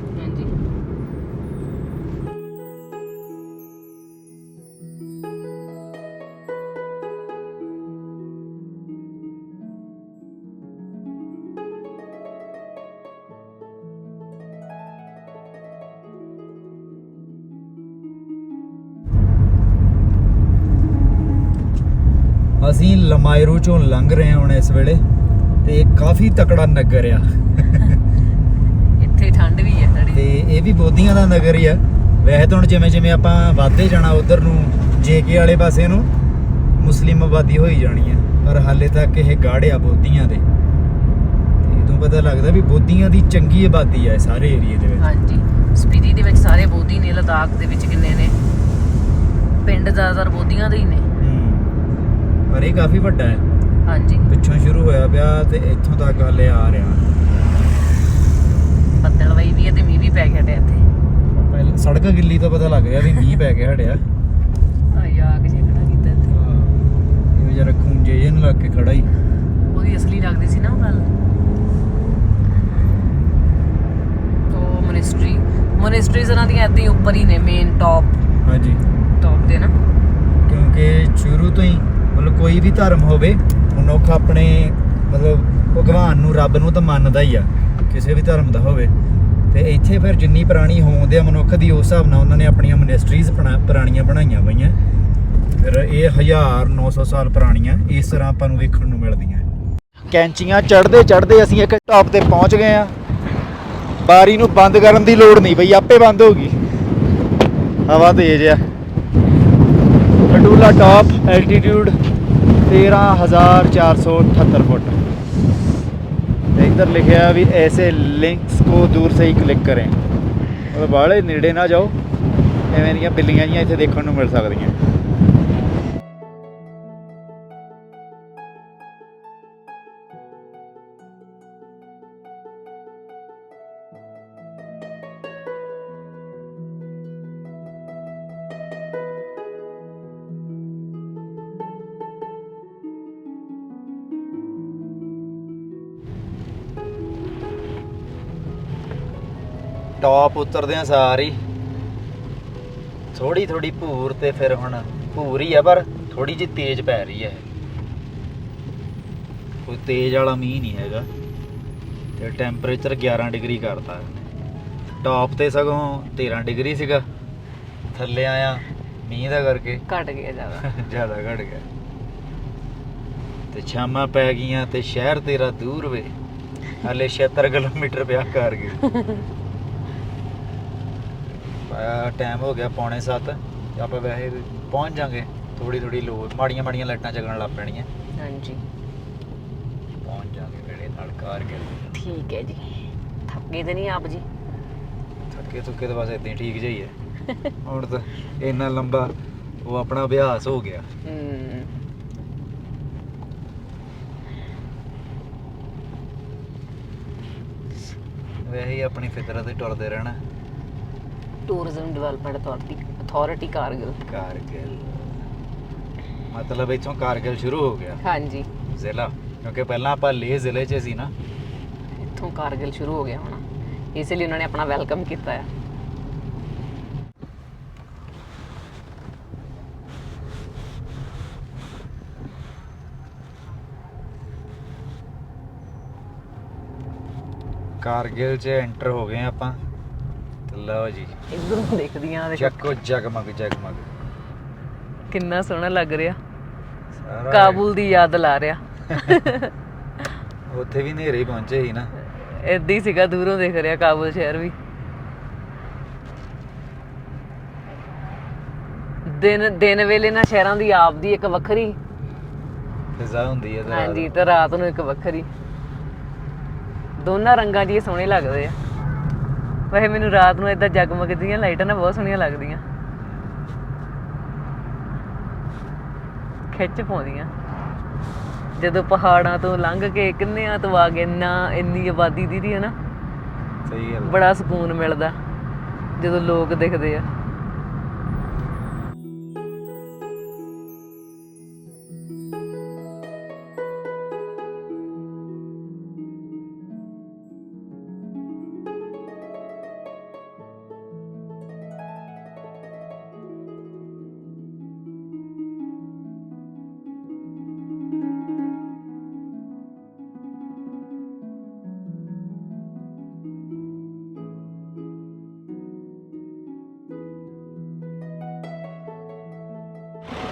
ਲਮਾਇਰੂ ਚੋਂ ਲੰਘ ਰਹੇ ਹਾਂ ਹੁਣ ਇਸ ਵੇਲੇ ਤੇ ਇਹ ਕਾਫੀ ਤਕੜਾ ਨਗਰ ਆ। ਇੱਥੇ ਠੰਡ ਵੀ ਹੈ ਤੇ ਥੋੜੀ ਇਹ ਵੀ ਬੋਧੀਆਂ ਦਾ ਨਗਰ ਹੀ ਆ। ਵੈਸੇ ਤਾਂ ਹੁਣ ਜਿਵੇਂ ਜਿਵੇਂ ਆਪਾਂ ਵੱਧਦੇ ਜਾਣਾ ਉਧਰ ਨੂੰ ਜੇਕੇ ਵਾਲੇ ਪਾਸੇ ਨੂੰ ਮੁਸਲਿਮ ਆਬਾਦੀ ਹੋਈ ਜਾਣੀ ਆ। ਪਰ ਹਾਲੇ ਤੱਕ ਇਹ ਗਾੜਿਆ ਬੋਧੀਆਂ ਦੇ। ਤੇ ਇਦੋਂ ਪਤਾ ਲੱਗਦਾ ਵੀ ਬੋਧੀਆਂ ਦੀ ਚੰਗੀ ਆਬਾਦੀ ਆ ਸਾਰੇ ਏਰੀਏ ਦੇ ਵਿੱਚ। ਹਾਂਜੀ। ਸਪੀਤੀ ਦੇ ਵਿੱਚ ਸਾਰੇ ਬੋਧੀ ਨੇ ਲਦਾਖ ਦੇ ਵਿੱਚ ਕਿੰਨੇ ਨੇ? ਪਿੰਡ ਜ਼ਿਆਦਾਤਰ ਬੋਧੀਆਂ ਦੇ ਹੀ ਨੇ। ਪਰ ਇਹ ਕਾਫੀ ਵੱਡਾ ਹੈ। ਹਾਂਜੀ। ਪਿੱਛੋਂ ਸ਼ੁਰੂ ਹੋਇਆ ਪਿਆ ਤੇ ਇੱਥੋਂ ਤੱਕ ਹਲੇ ਆ ਰਿਹਾ। ਬੱਦਲ ਵਈ ਵੀ ਤੇ ਮੀਂਹ ਵੀ ਪੈ ਗਿਆ ਤੇ ਇੱਥੇ। ਪਹਿਲਾਂ ਸੜਕ ਗਿੱਲੀ ਤੋਂ ਪਤਾ ਲੱਗ ਗਿਆ ਵੀ ਮੀਂਹ ਪੈ ਕੇ ਹਟਿਆ। ਆਈ ਆਗ ਜੇ ਖੜਾ ਕੀਤਾ ਇੱਥੇ। ਇਹ ਜਰਾ ਖੂੰਜੇ ਜਿਹੇ ਨੂੰ ਲੱਗ ਕੇ ਖੜਾ ਹੀ। ਉਹਦੀ ਅਸਲੀ ਲੱਗਦੀ ਸੀ ਨਾ ਉਹ ਗੱਲ। ਉਹ ਮਨਿਸਟਰੀ ਮਨਿਸਟਰੀਜ਼ ਉਹਨਾਂ ਦੀਆਂ ਏਦਾਂ ਹੀ ਉੱਪਰ ਹੀ ਨੇ ਮੇਨ ਟੌਪ ਹਾਂਜੀ। ਟੌਪ ਦੇ ਨਾ। ਕਿਉਂਕਿ ਸ਼ੁਰੂ ਤੋਂ ਹੀ ਮਤਲਬ ਕੋਈ ਵੀ ਧਰਮ ਹੋਵੇ, ਮਨੁੱਖ ਆਪਣੇ ਮਤਲਬ ਭਗਵਾਨ ਨੂੰ, ਰੱਬ ਨੂੰ ਤਾਂ ਮੰਨਦਾ ਹੀ ਆ, ਕਿਸੇ ਵੀ ਧਰਮ ਦਾ ਹੋਵੇ। ਤੇ ਇੱਥੇ ਫਿਰ ਜਿੰਨੀ ਪੁਰਾਣੀ ਹੋਂਦ ਆ ਮਨੁੱਖ ਦੀ, ਉਸ ਹਿਸਾਬ ਨਾਲ ਉਹਨਾਂ ਨੇ ਆਪਣੀਆਂ ਮਨਿਸਟਰੀਜ਼ ਪੁਰਾਣੀਆਂ ਬਣਾਈਆਂ ਪਈਆਂ ਫਿਰ ਇਹ 1900 ਸਾਲ ਪੁਰਾਣੀਆਂ, ਇਸ ਤਰ੍ਹਾਂ ਆਪਾਂ ਨੂੰ ਵੇਖਣ ਨੂੰ ਮਿਲਦੀਆਂ। ਕੈਂਚੀਆਂ ਚੜਦੇ ਚੜਦੇ ਅਸੀਂ ਇੱਕ ਟਾਪ ਤੇ ਪਹੁੰਚ ਗਏ ਆ। ਬਾਰੀ ਨੂੰ ਬੰਦ ਕਰਨ ਦੀ ਲੋੜ ਨਹੀਂ ਪਈ ਆਪੇ ਬੰਦ ਹੋ ਗਈ। ਹਵਾ ਤੇਜ਼ ਆ। ਖਡੂਲਾ ਟਾਪ ਐਲਟੀਟਿਊਡ 13478 फुट ਤੇ ਇੱਧਰ ਲਿਖਿਆ ਵੀ ਐਸੇ ਲਿੰਕਸ ਕੋ ਦੂਰ ਸੇ ਹੀ ਕਲਿੱਕ ਕਰੇ। ਮਤਲਬ ਬਾਹਲੇ ਨੇੜੇ ਨਾ ਜਾਓ। ਐਵੇਂ ਦੀਆਂ ਬਿੱਲੀਆਂ ਜੀਆਂ ਇੱਥੇ ਦੇਖਣ ਨੂੰ ਮਿਲ ਸਕਦੀਆਂ। ਟੌਪ ਉਤਰਦਿਆਂ ਸਾਰੀ ਥੋੜੀ ਥੋੜੀ ਭੂਰ ਤੇ ਫਿਰ ਹੁਣ ਭੂਰ ਹੀ ਆ ਪਰ ਥੋੜੀ ਜਿਹੀ ਤੇਜ਼ ਪੈ ਰਹੀ ਹੈ ਕੋਈ ਤੇਜ਼ ਵਾਲਾ ਮੀਂਹ ਨਹੀਂ ਹੈਗਾ ਤੇ ਟੈਂਪਰੇਚਰ 11 ਡਿਗਰੀ ਕਰਤਾ ਟੌਪ ਤੇ ਸਗੋਂ 13 ਡਿਗਰੀ ਸੀਗਾ। ਥੱਲੇ ਆਇਆ ਮੀਂਹ ਦਾ ਕਰਕੇ। ਘਟ ਗਿਆ ਜ਼ਿਆਦਾ। ਜ਼ਿਆਦਾ ਘਟ ਗਿਆ। ਤੇ ਸ਼ਾਮਾਂ ਪੈ ਗਈਆਂ ਤੇ ਸ਼ਹਿਰ ਤੇਰਾ ਦੂਰ ਵੇ। ਹਲੇ 76 ਕਿਲੋਮੀਟਰ ਪਿਆ ਕਾਰਗਿਲ ਟਾਈਮ ਹੋ ਗਿਆ ਪੌਣੇ 7 ਤੇ ਆਪਾਂ ਵੈਸੇ ਪਹੁੰਚ ਜਾਾਂਗੇ ਥੋੜੀ ਥੋੜੀ ਲੋ ਮਾੜੀਆਂ ਮਾੜੀਆਂ ਲਾਈਟਾਂ ਜਗਣ ਲੱਗ ਪੈਣੀਆਂ। ਹਾਂਜੀ। ਪਹੁੰਚ ਜਾਾਂਗੇ ਵੇਲੇ ਨਾਲ ਕਾਰਗਿਲ ਠੀਕ ਹੈ ਜੀ। ਥੱਕੇ ਤੇ ਨਹੀਂ ਆਪ ਜੀ? ਥੱਕੇ ਥੁੱਕੇ ਤਾਂ ਬਸ ਇਦਾਂ ਠੀਕ ਜਿਹਾ ਹੀ ਹੈ। ਹੁਣ ਤਾਂ ਇੰਨਾ ਲੰਬਾ ਉਹ ਆਪਣਾ ਅਭਿਆਸ ਹੋ ਗਿਆ। ਹੂੰ। ਵੈਸੇ ਹੀ ਆਪਣੀ ਫਿਤਰਤ ਤੇ ਟੁਰਦੇ ਰਹਿਣਾ। Tourism development authority authority Kargil Kargil ਮਤਲਬ ਇੱਥੋਂ ਕਾਰਗਿਲ ਸ਼ੁਰੂ ਹੋ ਗਿਆ ਹਾਂਜੀ ਜ਼ਿਲ੍ਹਾ ਕਿਉਂਕਿ ਪਹਿਲਾਂ ਆਪਾਂ ਲੇਹ ਜ਼ਿਲ੍ਹੇ 'ਚ ਸੀ ਨਾ ਇੱਥੋਂ ਕਾਰਗਿਲ ਸ਼ੁਰੂ ਹੋ ਗਿਆ ਹੋਣਾ ਇਸ ਲਈ ਉਹਨਾਂ ਨੇ ਆਪਣਾ ਵੈਲਕਮ ਕੀਤਾ ਹੈ ਕਾਰਗਿਲ 'ਚ ਐਂਟਰ ਹੋ ਗਏ ਆਪਾਂ ਤੇ ਲਓ ਜੀ। ਇਧਰੋਂ ਦੇਖਦੀਆਂ ਦੇਖੋ। ਚੱਕੋ ਜਗਮਗ ਜਗਮਗ। ਕਿੰਨਾ ਸੋਹਣਾ ਲੱਗ ਰਿਹਾ। ਸਾਰਾ ਕਾਬੁਲ ਦੀ ਯਾਦ ਲਾ ਰਿਹਾ। ਉੱਥੇ ਵੀ ਹਨੇਰੇ ਹੀ ਪਹੁੰਚੇ ਸੀ ਨਾ। ਏਦਾਂ ਹੀ ਸੀਗਾ ਦੂਰੋਂ ਦੇਖ ਰਿਹਾ ਕਾਬੁਲ ਸ਼ਹਿਰ ਵੀ। ਦਿਨ ਦਿਨ ਵੇਲੇ ਨਾ ਸ਼ਹਿਰਾਂ ਦੀ ਆਪਦੀ ਇੱਕ ਵੱਖਰੀ ਫਿਜ਼ਾ ਹੁੰਦੀ ਹੈ ਤੇ ਹਾਂਜੀ ਤੇ ਰਾਤ ਨੂੰ ਇੱਕ ਵੱਖਰੀ। ਦੋਨਾਂ ਰੰਗਾਂ 'ਚ ਇਹ ਸੋਹਣੇ ਲੱਗਦੇ ਆ। ਵੈਸੇ ਮੈਨੂੰ ਰਾਤ ਨੂੰ ਇਦਾਂ ਜਗਮਗਦੀਆਂ ਲਾਈਟਾਂ ਨਾ ਬਹੁਤ ਸੋਹਣੀਆਂ ਲੱਗਦੀਆਂ। ਖਿੱਚ ਪਾਉਂਦੀਆਂ। ਜਦੋਂ ਪਹਾੜਾਂ ਤੋਂ ਲੰਘ ਕੇ ਕਿੰਨਿਆਂ ਤੋਂ ਆ ਕੇ ਇੰਨਾ ਇੰਨੀ ਆਬਾਦੀ ਦੀ ਦੀ ਹੈ ਨਾ ਸਹੀ ਗੱਲ ਬੜਾ ਸਕੂਨ ਮਿਲਦਾ ਜਦੋਂ ਲੋਕ ਦਿਖਦੇ ਆ।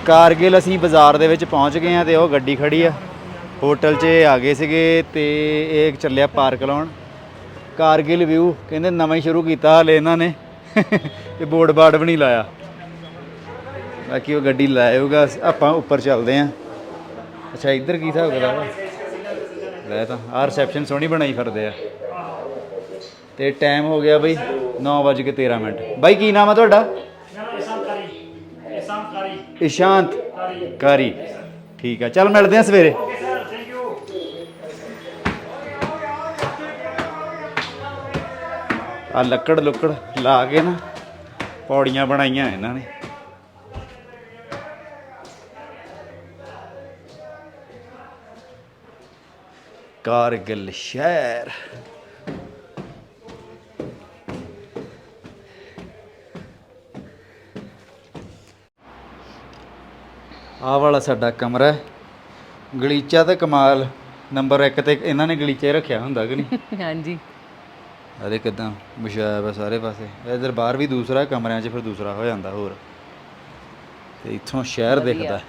ਕਾਰਗਿਲ ਅਸੀਂ ਬਾਜ਼ਾਰ ਦੇ ਵਿੱਚ ਪਹੁੰਚ ਗਏ ਆ ਤੇ ਉਹ ਗੱਡੀ ਖੜੀ ਆ। ਹੋਟਲ 'ਚ ਆ ਗਏ ਸੀਗੇ ਤੇ ਇਹ ਚੱਲਿਆ ਪਾਰਕ ਲਾਉਣ। ਕਾਰਗਿਲ ਵਿਊ, ਕਹਿੰਦੇ ਨਵਾਂ ਹੀ ਸ਼ੁਰੂ ਕੀਤਾ ਹਲੇ ਇਹਨਾਂ ਨੇ। ਤੇ ਬੋਰਡ ਬਾਰਡ ਵੀ ਨਹੀਂ ਲਾਇਆ। ਬਾਕੀ ਉਹ ਗੱਡੀ ਲਾਏਗਾ, ਆਪਾਂ ਉੱਪਰ ਚੱਲਦੇ ਆ ਅੱਛਾ, ਇੱਧਰ ਕੀ ਹਿਸਾਬ ਕਰਾ ਲੈ ਤਾਂ ਆ ਰਿਸੈਪਸ਼ਨ ਸੋਹਣੀ ਬਣਾਈ ਫਿਰਦੇ ਆ। ਤੇ ਟਾਈਮ ਹੋ ਗਿਆ ਬਈ 9:13 ਮਿੰਟ। ਬਾਈ, ਕੀ ਨਾਮ ਆ ਤੁਹਾਡਾ? ਇਸ਼ਾਂਤ ਕਾਰੀ। ਠੀਕ ਆ, ਚੱਲ ਮਿਲਦੇ ਆ ਸਵੇਰੇ। ਆ ਲੱਕੜ ਲੁੱਕੜ ਲਾ ਕੇ ਨਾ ਪੌੜੀਆਂ ਬਣਾਈਆਂ ਇਹਨਾਂ ਨੇ। ਕਾਰਗਿਲ ਸ਼ਹਿਰ। ਆਹ ਵਾਲਾ ਸਾਡਾ ਕਮਰਾ ਹੈ। ਗਲੀਚਾ ਤੇ ਕਮਾਲ ਨੰਬਰ 1 ਤੇ ਇਹਨਾਂ ਨੇ ਗਲੀਚਾ ਰੱਖਿਆ ਹੁੰਦਾ ਕਿ ਨਹੀਂ? ਹਾਂਜੀ। ਅਰੇ ਕਿਦਾਂ ਮੁਸ਼ਾਇਬ ਹੈ ਸਾਰੇ ਪਾਸੇ। ਇਧਰ ਬਾਹਰ ਵੀ ਦੂਸਰਾ ਕਮਰਿਆਂ 'ਚ ਫਿਰ ਦੂਸਰਾ ਹੋ ਜਾਂਦਾ ਹੋਰ। ਤੇ ਇੱਥੋਂ ਸ਼ਹਿਰ। ਦਿਖਦਾ।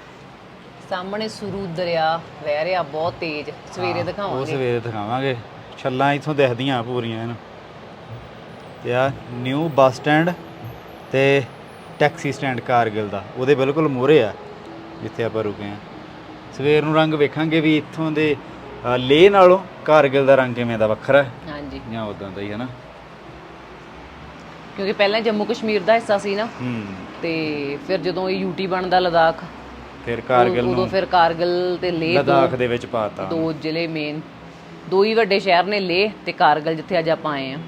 ਸਾਹਮਣੇ ਸੁਰੂ ਦਰਿਆ ਵਹਿ ਰਿਹਾ ਬਹੁਤ ਤੇਜ਼। ਸਵੇਰੇ ਉਹ ਦਿਖਾਵਾਂਗੇ। ਸਵੇਰੇ ਦਿਖਾਵਾਂਗੇ। ਛੱਲਾਂ ਇੱਥੋਂ ਦਿਖਦੀਆਂ ਪੂਰੀਆਂ ਇਹਨੂੰ। ਤੇ ਆ ਨਿਊ ਬੱਸ ਸਟੈਂਡ ਤੇ ਟੈਕਸੀ ਸਟੈਂਡ ਕਾਰਗਿਲ ਦਾ। ਉਹਦੇ ਬਿਲਕੁਲ ਮੂਹਰੇ ਆ। ਜਿੱਥੇ ਆਪਾਂ ਰੁਕੇ ਆ ਸਵੇਰ ਨੂੰ ਰੰਗ ਵੇਖਾਂਗੇ ਵੀ ਇੱਥੋਂ ਦੇ ਲੇਹ ਨਾਲੋਂ ਕਾਰਗਿਲ ਦਾ ਰੰਗ ਕਿਵੇਂ ਦਾ ਵੱਖਰਾ ਹੈ। ਹਾਂਜੀ। ਜਾਂ ਉਦਾਂ ਦਾ ਹੀ ਹੈ ਨਾ। ਕਿਉਂਕਿ ਪਹਿਲਾਂ ਜੰਮੂ ਕਸ਼ਮੀਰ ਦਾ ਹਿੱਸਾ ਸੀ ਨਾ। ਹੂੰ। ਤੇ ਫਿਰ ਜਦੋਂ ਇਹ ਯੂਟੀ ਬਣਦਾ ਲਦਾਖ ਫਿਰ ਕਾਰਗਿਲ ਉਦੋਂ ਨੂੰ ਫਿਰ ਕਾਰਗਿਲ ਤੇ ਲੇਹ ਲਦਾਖ ਦੋ ਵਿੱਚ ਪਾਤਾ। ਦੋ ਜ਼ਿਲ੍ਹੇ ਮੇਨ ਦੋ ਹੀ ਵੱਡੇ ਸ਼ਹਿਰ ਨੇ ਲੇਹ ਤੇ ਕਾਰਗਿਲ ਜਿੱਥੇ ਅੱਜ ਆਪਾਂ ਆਏ ਆ